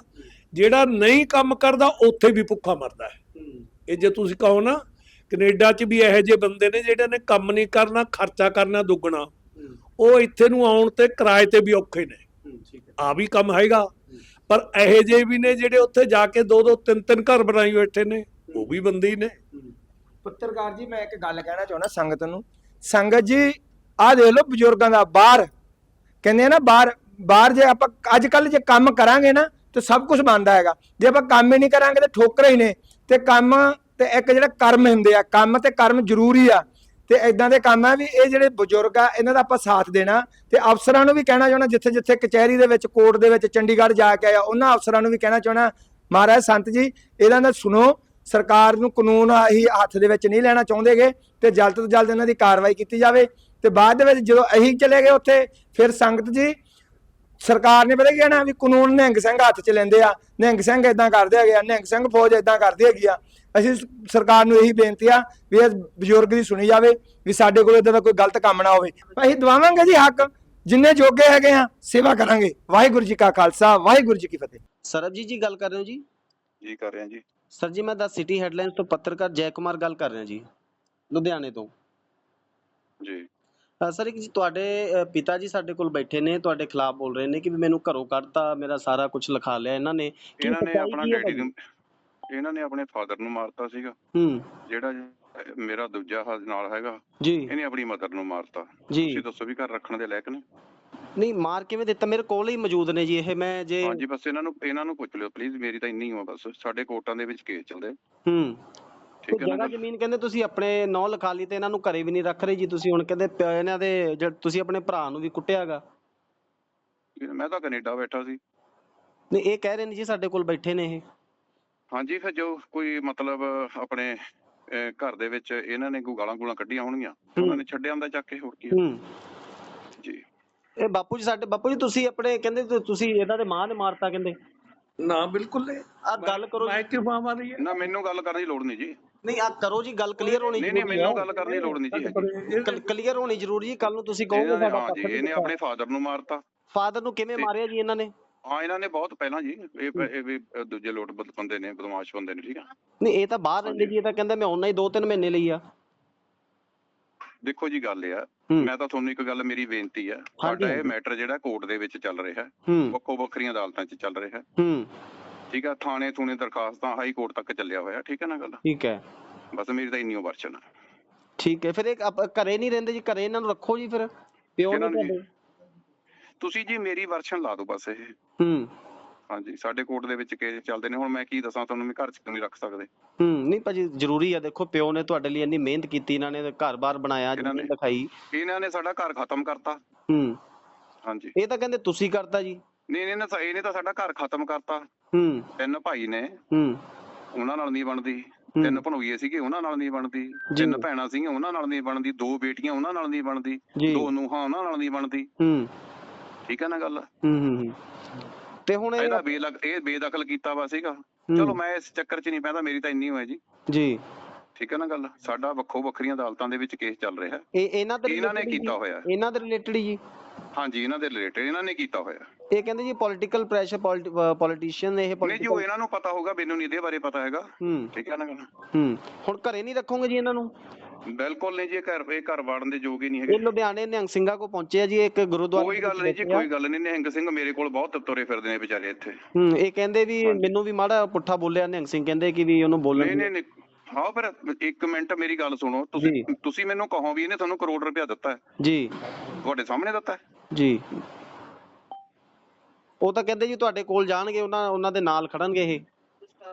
ਜਿਹੜਾ ਨਹੀਂ ਕੰਮ ਕਰਦਾ ਉੱਥੇ ਵੀ ਭੁੱਖਾ ਮਰਦਾ ਹੈ। ਇਹ ਜੇ ਤੁਸੀਂ ਕਹੋ ਨਾ ਕੈਨੇਡਾ 'ਚ ਵੀ ਇਹੋ ਜਿਹੇ ਬੰਦੇ ਨੇ ਜਿਹੜੇ ਨੇ ਕੰਮ ਨਹੀਂ ਕਰਨਾ ਖਰਚਾ ਕਰਨਾ ਦੁੱਗਣਾ। ਉਹ ਇੱਥੇ ਨੂੰ ਆਉਣ ਤੇ ਕਿਰਾਏ ਤੇ ਵੀ ਔਖੇ ਨੇ। ਆ ਵੀ ਕੰਮ ਹੈਗਾ। ਪਰ ਇਹੋ ਜਿਹੇ ਵੀ ਨੇ ਜਿਹੜੇ ਉੱਥੇ ਜਾ ਕੇ ਦੋ ਦੋ ਤਿੰਨ ਤਿੰਨ ਘਰ ਬਣਾਈ ਬੈਠੇ ਨੇ, ਉਹ ਵੀ ਬੰਦੇ ਹੀ ਨੇ। ਪੱਤਰਕਾਰ ਜੀ, ਮੈਂ ਇੱਕ ਗੱਲ ਕਹਿਣਾ ਚਾਹੁੰਦਾ ਸੰਗਤ ਨੂੰ। ਸੰਗਤ ਜੀ, ਆਹ ਦੇਖ ਲਓ ਬਜ਼ੁਰਗਾਂ ਦਾ ਬਾਹਰ। ਕਹਿੰਦੇ ਆ ਨਾ, ਬਾਹਰ ਬਾਹਰ ਜੇ ਆਪਾਂ ਅੱਜ ਕੱਲ ਜੇ ਕੰਮ ਕਰਾਂਗੇ ਨਾ, ਤੇ ਸਭ ਕੁਝ ਬਣਦਾ ਹੈਗਾ। ਜੇ ਆਪਾਂ ਕੰਮ ਹੀ ਨਹੀਂ ਕਰਾਂਗੇ ਤੇ ਠੋਕਰੇ ਹੀ ਨੇ। ਤੇ ਕੰਮ ਤੇ ਇੱਕ ਜਿਹੜਾ ਕਰਮ ਹੁੰਦੇ ਆ, ਕੰਮ ਤੇ ਕਰਮ ਜ਼ਰੂਰੀ ਆ। ਤੇ ਇਦਾਂ ਦੇ ਕੰਮ ਆ ਵੀ ਇਹ ਜਿਹੜੇ ਬਜ਼ੁਰਗ ਆ, ਇਹਨਾਂ ਦਾ ਆਪਾਂ ਸਾਥ ਦੇਣਾ ਤੇ ਅਫਸਰਾਂ ਨੂੰ ਵੀ ਕਹਿਣਾ ਚਾਹੁੰਦਾ ਜਿੱਥੇ ਜਿੱਥੇ ਕਚਹਿਰੀ ਦੇ ਵਿੱਚ, ਕੋਰਟ ਦੇ ਵਿੱਚ ਚੰਡੀਗੜ੍ਹ ਜਾ ਕੇ ਆਇਆ, ਉਹਨਾਂ ਅਫਸਰਾਂ ਨੂੰ ਵੀ ਕਹਿਣਾ ਚਾਹੁੰਦਾ, ਮਹਾਰਾਜ ਸੰਤ ਜੀ ਇਹਨਾਂ ਦਾ ਸੁਣੋ, ਸਰਕਾਰ ਨੂੰ ਕਾਨੂੰਨ ਹੀ ਹੱਥ ਦੇ ਵਿੱਚ ਨਹੀਂ ਲੈਣਾ ਚਾਹੁੰਦੇਗੇ ਤੇ ਜਲਦ ਤੋਂ ਜਲਦ ਇਹਨਾਂ ਦੀ ਕਾਰਵਾਈ ਕੀਤੀ ਜਾਵੇ ਤੇ ਬਾਅਦ ਦੇ ਵਿੱਚ ਜਦੋਂ ਅਸੀਂ ਚਲੇ ਗਏ ਉੱਥੇ, ਫਿਰ ਸੰਗਤ ਜੀ ਸਰਕਾਰ ਨੇ ਪਤਾ ਕੀ ਕਹਿਣਾ ਵੀ ਕਾਨੂੰਨ ਨਿਹੰਗ ਸਿੰਘ ਹੱਥ 'ਚ ਲੈਂਦੇ ਆ ਨਿਹੰਗ ਸਿੰਘ ਇਦਾਂ ਕਰਦੇ ਹੈਗੇ ਆ ਨਿਹੰਗ ਸਿੰਘ ਫੌਜ ਇਦਾਂ ਕਰਦੀ ਹੈਗੀ ਆ। ਅਸੀਂ ਸ- ਸਰਕਾਰ ਨੂੰ ਇਹੀ ਬੇਨਤੀ ਆ ਵੀ ਇਹ ਬਜ਼ੁਰਗ ਦੀ ਸੁਣੀ ਜਾਵੇ ਵੀ ਸਾਡੇ ਕੋਲ ਇਦਾਂ ਦਾ ਕੋਈ ਗਲਤ ਕੰਮ ਨਾ ਹੋਵੇ। ਅਸੀਂ ਦਵਾਵਾਂਗੇ ਜੀ ਹੱਕ ਜਿੰਨੇ ਜੋਗੇ ਹੈਗੇ ਆ ਸੇਵਾ ਕਰਾਂਗੇ। ਵਾਹਿਗੁਰੂ ਜੀ ਕਾ ਖਾਲਸਾ ਵਾਹਿਗੁਰੂ ਜੀ ਕੀ ਫਤਿਹ। ਸਰਬਜੀਤ ਜੀ ਗੱਲ ਕਰ ਰਹੇ ਹੋ ਜੀ? ਜੀ ਕਰ ਰਹੇ ਹਾਂ ਜੀ। ਸਰ ਜੀ ਮੈਂ ਦਾ ਸਿਟੀ ਹੈਡਲਾਈਨਸ ਤੋਂ ਪੱਤਰਕਾਰ ਜੈ ਕੁਮਾਰ ਗੱਲ ਕਰ ਰਿਹਾ ਜੀ ਲੁਧਿਆਣੇ ਤੋਂ। ਜੀ। ਸਰ ਇੱਕ ਜੀ ਤੁਹਾਡੇ ਅ, ਪਿਤਾ ਜੀ ਸਾਡੇ ਕੋਲ ਬੈਠੇ ਨੇ ਤੁਹਾਡੇ ਖਿਲਾਫ ਬੋਲ ਰਹੇ ਨੇ ਕਿ ਵੀ ਮੈਨੂੰ ਘਰੋਂ ਕੱਢਤਾ ਮੇਰਾ ਸਾਰਾ ਕੁਝ ਲਿਖਾ ਲਿਆ ਇਹਨਾਂ ਨੇ। ਕੀ ਇਹਨਾਂ ਨੇ ਸੱਚਾਈ ਆਪਣਾ ਕੀ ਹੈ ਡੈਡੀ ਭਾਜੀ? ਨੂੰ ਇਹਨਾਂ ਨੇ ਆਪਣੇ ਫਾਦਰ ਨੂੰ ਮਾਰਤਾ ਸੀਗਾ। ਹੂੰ। ਜਿਹੜਾ ਮੇਰਾ ਦੂਜਾ ਹੱਥ ਨਾਲ ਹੈਗਾ ਜੀ। ਇਹਨੇ ਆਪਣੀ ਮਦਰ ਨੂੰ ਮਾਰਤਾ। ਜੀ। ਤੁਸੀਂ ਦੱਸੋ ਵੀ ਘਰ ਰੱਖਣ ਦੇ ਲਾਇਕ ਨੇ? ਨਹੀਂ ਮਾਰ ਕਿਵੇਂ ਦਿੱਤਾ? ਮੇਰੇ ਕੋਲ ਹੀ ਮੌਜੂਦ ਨੇ ਜੀ ਇਹ ਮੈਂ ਜੇ ਹਾਂਜੀ ਬਸ ਇਹਨਾਂ ਨੂੰ ਇਹਨਾਂ ਨੂੰ ਪੁੱਛ ਲਿਓ ਪਲੀਜ਼ ਮੇਰੀ ਤਾਂ ਇੰਨੀ ਹੋ ਬਸ। ਸਾਡੇ ਕੋਰਟਾਂ ਦੇ ਵਿੱਚ ਕੇਸ ਚੱਲਦੇ ਹੂੰ। ਜਗ੍ਹਾ ਗੱਲ? ਜ਼ਮੀਨ ਕਹਿੰਦੇ ਤੁਸੀਂ ਆਪਣੇ ਨਾਂ ਲਿਖਾ ਲਈ ਤੇ ਇਹਨਾਂ ਨੂੰ ਘਰੇ ਵੀ ਨਹੀਂ ਰੱਖ ਰਹੇ ਜੀ ਤੁਸੀਂ ਹੁਣ ਕਹਿੰਦੇ ਪ- ਇਹਨਾਂ ਦੇ ਜਿਹੜਾ ਤੁਸੀਂ ਆਪਣੇ ਭਰਾ ਨੂੰ ਵੀ ਕੁੱਟਿਆਗਾ। ਮੈਂ ਤਾਂ ਕੈਨੇਡਾ ਬੈਠਾ ਸੀ। ਨਹੀਂ ਇਹ ਕਹਿ ਰਹੇ ਨੇ ਜੀ ਸਾਡੇ ਕੋਲ ਬੈਠੇ ਨੇ ਇਹ। ਹਾਂਜੀ ਫਿਰ ਜੋ ਕੋਈ ਮਤਲਬ ਆਪਣੇ ਘਰ ਦੇ ਵਿੱਚ ਇਹਨਾਂ ਨੇ ਕੋਈ ਗਾਲਾਂ ਗੂਲਾਂ ਕੱਢੀਆਂ ਹੋਣਗੀਆਂ ਉਹਨਾਂ ਨੇ ਛੱਡਿਆ ਹੁੰਦਾ ਚੱਕ ਕੇ ਹੋਰ ਕੀ ਹੂੰ। ਜੀ। ਇਹ ਬਾਪੂ ਜੀ ਸਾਡੇ ਬਾਪੂ ਜੀ ਤੁਸੀਂ ਆਪਣੇ ਕਹਿੰਦੇ ਤੁਸੀਂ ਇਹਨਾਂ ਦੇ ਮਾਂ ਨੇ ਮਾਰਤਾ ਕਹਿੰਦੇ। ਨਾ ਬਿਲਕੁਲ। ਨਹੀਂ ਆ ਗੱਲ ਕਰੋ ਜੀ। ਮੈਂ ਕਿਉਂ ਮਾਂ ਰਹੀ ਹੈ। ਨਾ ਮੈਨੂੰ ਗੱਲ ਕਰਨ ਦੀ ਲੋੜ ਨਹੀਂ ਜੀ। ਨਹੀਂ ਆ ਕਰੋ ਜੀ ਗੱਲ ਕਲੀਅਰ ਹੋਣੀ ਨਹੀਂ ਨਹੀਂ ਮੈਨੂੰ ਗੱਲ ਕਰਨ ਦੀ ਲੋੜ ਨਹੀਂ ਜੀ। ਕਲੀਅਰ ਹੋਣੀ ਜ਼ਰੂਰੀ ਜੀ ਕੱਲ ਨੂੰ ਤੁਸੀਂ ਕਹੋਗੇ ਸਾਡਾ ਹਾਂ ਜੀ ਇਹਨੇ ਆਪਣੇ ਫਾਦਰ ਨੂੰ ਮਾਰਤਾ। ਫਾਦਰ ਨੂੰ ਕਿਵੇਂ ਮਾਰਿਆ ਜੀ ਇਹਨਾਂ ਨੇ? ਹਾਂ ਇਹਨਾਂ ਨੇ ਬਹੁਤ ਪਹਿਲਾਂ ਜੀ ਇਹ ਇਹ ਵੀ ਦੂਜੇ ਲੋਟ ਬਦ- ਬੰਦੇ ਨੇ ਬਦਮਾਸ਼ ਬੰਦੇ ਨੇ ਠੀਕ ਆ? ਨਹੀਂ ਇਹ ਤਾਂ ਬਾਹਰ ਰਹਿੰਦੇ ਜੀ ਇਹ ਤਾਂ ਕਹਿੰਦਾ ਮੈਂ ਉਹਨਾਂ ਹੀ 2-3 ਮਹੀਨੇ ਲਈ ਆ। ਦੇਖੋ ਜੀ ਗੱਲ ਇਹ ਆ। ਮੈਂ ਤਾਂ ਤੁਹਾਨੂੰ ਇੱਕ ਗੱਲ ਮੇਰੀ ਬੇਨਤੀ ਆ ਸਾਡਾ ਇਹ ਮੈਟਰ ਜਿਹੜਾ ਕੋਰਟ ਦੇ ਵਿੱਚ ਚੱਲ ਰਿਹਾ ਹੈ। ਹੂੰ ਵੱਖੋ ਵੱਖਰੀਆਂ ਅਦਾਲਤਾਂ 'ਚ ਚੱਲ ਰਿਹਾ। ਹੈ ਹੂੰ। ਠੀਕ ਆ ਥਾਣੇ ਥੂਣੇ ਦਰਖਾਸਤਾਂ ਹਾਈ ਕੋਰਟ ਤੱਕ ਚੱਲਿਆ ਹੋਇਆ ਠੀਕ ਹੈ ਨਾ ਗੱਲ? ਠੀਕ ਹੈ। ਬਸ ਮੇਰੀ ਤਾਂ ਇੰਨੀ ਵਰਚਨ ਠੀਕ ਹੈ ਫਿਰ ਇਹ ਆਪ- ਘਰੇ ਨਹੀਂ ਰਹਿੰਦੇ ਜੀ ਘਰੇ ਇਹਨਾਂ ਨੂੰ ਰੱਖੋ ਜੀ ਫਿਰ ਪਿਓ ਨੇ ਨੂੰ ਜੀ? ਤੁਹਾਡੇ ਤੁਸੀਂ ਜੀ ਮੇਰੀ ਵਰਸ਼ਨ ਲਾ ਦਿਓ ਬਸ ਇਹ। ਹੂੰ। ਹਾਂਜੀ ਸਾਡੇ ਕੋਰਟ ਦੇ ਵਿੱਚ ਕੇਸ ਚੱਲਦੇ ਨੇ ਹੁਣ ਮੈਂ ਕੀ ਦੱਸਾਂ ਤੁਹਾਨੂੰ ਵੀ ਘਰ 'ਚ ਕਿਉਂ ਨਹੀਂ ਰੱਖ ਸਕਦੇ? ਹੂੰ ਨਹੀਂ ਭਾਜੀ ਜ਼ਰੂਰੀ ਆ ਦੇਖੋ ਪਿਓ ਨੇ ਤੁਹਾਡੇ ਲਈ ਇੰਨੀ ਮਿਹਨਤ ਕੀਤੀ ਇਹਨਾਂ ਨੇ ਘਰ-ਬਾਰ ਬਣਾਇਆ ਇਹਨਾਂ ਨੇ। ਦਿਖਾਈ। ਇਹਨਾਂ ਨੇ ਸਾਡਾ ਘਰ ਖਤਮ ਕਰਤਾ। ਹੂੰ। ਹਾਂਜੀ। ਇਹ ਤਾਂ ਕਹਿੰਦੇ ਤੁਸੀਂ ਕਰਤਾ ਜੀ। ਨਹੀਂ ਨਹੀਂ ਨਾ ਇਹਨੇ ਤਾਂ ਸਾਡਾ ਘਰ ਖਤਮ ਕਰਤਾ। ਹੂੰ। ਤਿੰਨ ਭਾਈ ਨੇ। ਹੂੰ। ਉਹਨਾਂ ਨਾਲ ਨਹੀਂ ਬਣਦੀ। ਤਿੰਨ ਭਣੋਈਏ ਸੀਗੇ ਉਹਨਾਂ ਨਾਲ ਨਹੀਂ ਬਣਦੀ। ਤਿੰਨ ਭੈਣਾਂ ਸੀਗੀਆਂ ਉਹਨਾਂ ਨਾਲ ਨਹੀਂ ਬਣਦੀ। ਦੋ ਬੇਟੀਆਂ ਉਹਨਾਂ ਨਾਲ ਨਹੀਂ ਬਣਦੀ। ਦੋ ਨੂੰਹਾਂ ਉਹਨਾਂ ਨਾਲ ਨਹੀਂ ਬਣਦੀ। ਹੂੰ। ਠੀਕ ਹੈ ਨਾ ਗੱਲ? ਹੂੰ। ਤੇ ਹੁਣ ਇਹ ਇਹਦਾ ਬੇਲਕ ਇਹ ਬੇਦਖਲ ਕੀਤਾ ਵਾ ਸੀਗਾ। ਚਲੋ ਮੈਂ ਇਸ ਚੱਕਰ 'ਚ ਨਹੀਂ ਪੈਂਦਾ ਮੇਰੀ ਤਾਂ ਇੰਨੀ ਹੋਇਆ ਜੀ। ਜੀ। ਠੀਕ ਹੈ ਨਾ ਗੱਲ? ਸਾਡਾ ਵੱਖੋ ਵੱਖਰੀਆਂ ਅਦਾਲਤਾਂ ਦੇ ਵਿੱਚ ਕੇਸ ਚੱਲ ਰਿਹਾ। ਇਹ ਇਹਨਾਂ ਦੇ ਇਹਨਾਂ ਨੇ ਕੀਤਾ? ਹੋਇਆ। ਇਹਨਾਂ ਦੇ ਰਿਲੇਟਡ ਜੀ? ਹਾਂਜੀ ਇਹਨਾਂ ਦੇ ਰਿਲੇਟਡ ਇਹਨਾਂ ਨੇ ਕੀਤਾ ਹੋਇਆ। ਇਹ ਕਹਿੰਦੇ ਜੀ ਪੋਲਿਟੀਕਲ ਪ੍ਰੈਸ਼ਰ ਪੋਲਿਟਿਸ਼ੀਅਨ ਇਹ ਨਹੀਂ ਜੀ political- ਉਹ ਇਹਨਾਂ ਨੂੰ ਪਤਾ ਹੋਊਗਾ ਮੈਨੂੰ ਨਹੀਂ ਇਹਦੇ ਬਾਰੇ ਪਤਾ ਹੈਗਾ। ਹੂੰ। ਠੀਕ ਹੈ ਨਾ ਗੱਲ? ਹੂੰ। ਹੁਣ ਘਰੇ ਨਹੀਂ ਰੱਖੋਗੇ ਜੀ ਇਹਨਾਂ ਨੂੰ? ਬਿਲਕੁਲ ਨਹੀਂ ਜੀ ਇਹ ਘਰ ਇਹ ਘਰ ਵਾੜਨ ਦੇ ਯੋਗ ਹੀ ਨਹੀਂ ਇਹ ਹੈਗੇ। ਲੁਧਿਆਣੇ ਨਿਹੰਗ ਸਿੰਘਾ ਕੋ ਪਹੁੰਚੇ ਆ ਜੀ ਇੱਕ ਗੁਰਦੁਆਰਾ ਕੋਈ ਗੱਲ ਨਹੀਂ ਜੀ ਕੋਈ ਗੱਲ ਨਹੀਂ ਨਿਹੰਗ ਸਿੰਘ ਮੇਰੇ ਕੋਲ ਬਹੁਤ ਤੁਰੇ ਫਿਰਦੇ ਨੇ ਵਿਚਾਰੇ ਇੱਥੇ। ਹੂੰ ਇਹ ਕਹਿੰਦੇ ਵੀ ਮੈਨੂੰ ਵੀ ਮਾੜਾ ਪੁੱਠਾ ਬੋਲਿਆ ਨਿਹੰਗ ਸਿੰਘ ਕਹਿੰਦੇ ਕਿ ਵੀ ਉਹਨੂੰ ਬੋਲਣ ਨਹੀਂ ਨਹੀਂ ਨਹੀਂ। ਹਾਂ ਪਰ ਇੱਕ ਮਿੰਟ ਮੇਰੀ ਗੱਲ ਸੁਣੋ। ਤੁਸੀਂ ਤੁਸੀਂ ਮੈਨੂੰ ਕਹੋ ਵੀ ਇਹਨੇ ਤੁਹਾਨੂੰ ਕਰੋੜ ਰੁਪਇਆ ਦਿੱਤਾ ਹੈ। ਜੀ। ਤੁਹਾਡੇ ਸਾਹਮਣੇ ਦਿੱਤਾ ਹੈ? ਜੀ। ਉਹ ਤਾਂ ਕਹਿੰਦੇ ਜੀ ਤੁਹਾਡੇ ਕੋਲ ਜਾਣਗੇ ਉਹਨਾਂ ਉਹਨਾਂ ਦੇ ਨਾਲ ਖੜਨਗੇ ਇਹ।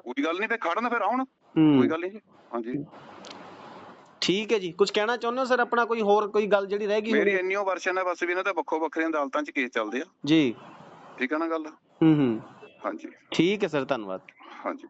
ਕੋਈ ਗੱਲ ਨਹੀਂ ਤੇ ਖੜਨ ਫਿਰ ਆਉਣ। ਕੋਈ ਗੱਲ ਨਹੀਂ ਹਾਂਜੀ। ਠੀਕ ਹੈ ਜੀ। ਕੁਝ ਕਹਿਣਾ ਚਾਹੁੰਦੇ ਹੋ ਸਰ? ਆਪਣਾ ਕੋਈ ਹੋਰ ਕੋਈ ਗੱਲ ਜਿਹੜੀ ਰਹਿ ਗਈ ਮੇਰੀ ਇੰਨੀਓ ਵਰਸ਼ਨ ਹੈ ਬਸ ਵੀ ਇਹਨਾਂ ਤਾਂ ਵੱਖੋ ਵੱਖਰੀਆਂ ਅਦਾਲਤਾਂ 'ਚ ਕੇਸ ਚੱਲਦੇ ਆ। ਜੀ। ਠੀਕ ਹੈ ਨਾ ਗੱਲ? ਹੂੰ ਹੂੰ। ਹਾਂਜੀ। ਠੀਕ ਹੈ ਸਰ ਧੰਨਵਾਦ। ਹਾਂਜੀ।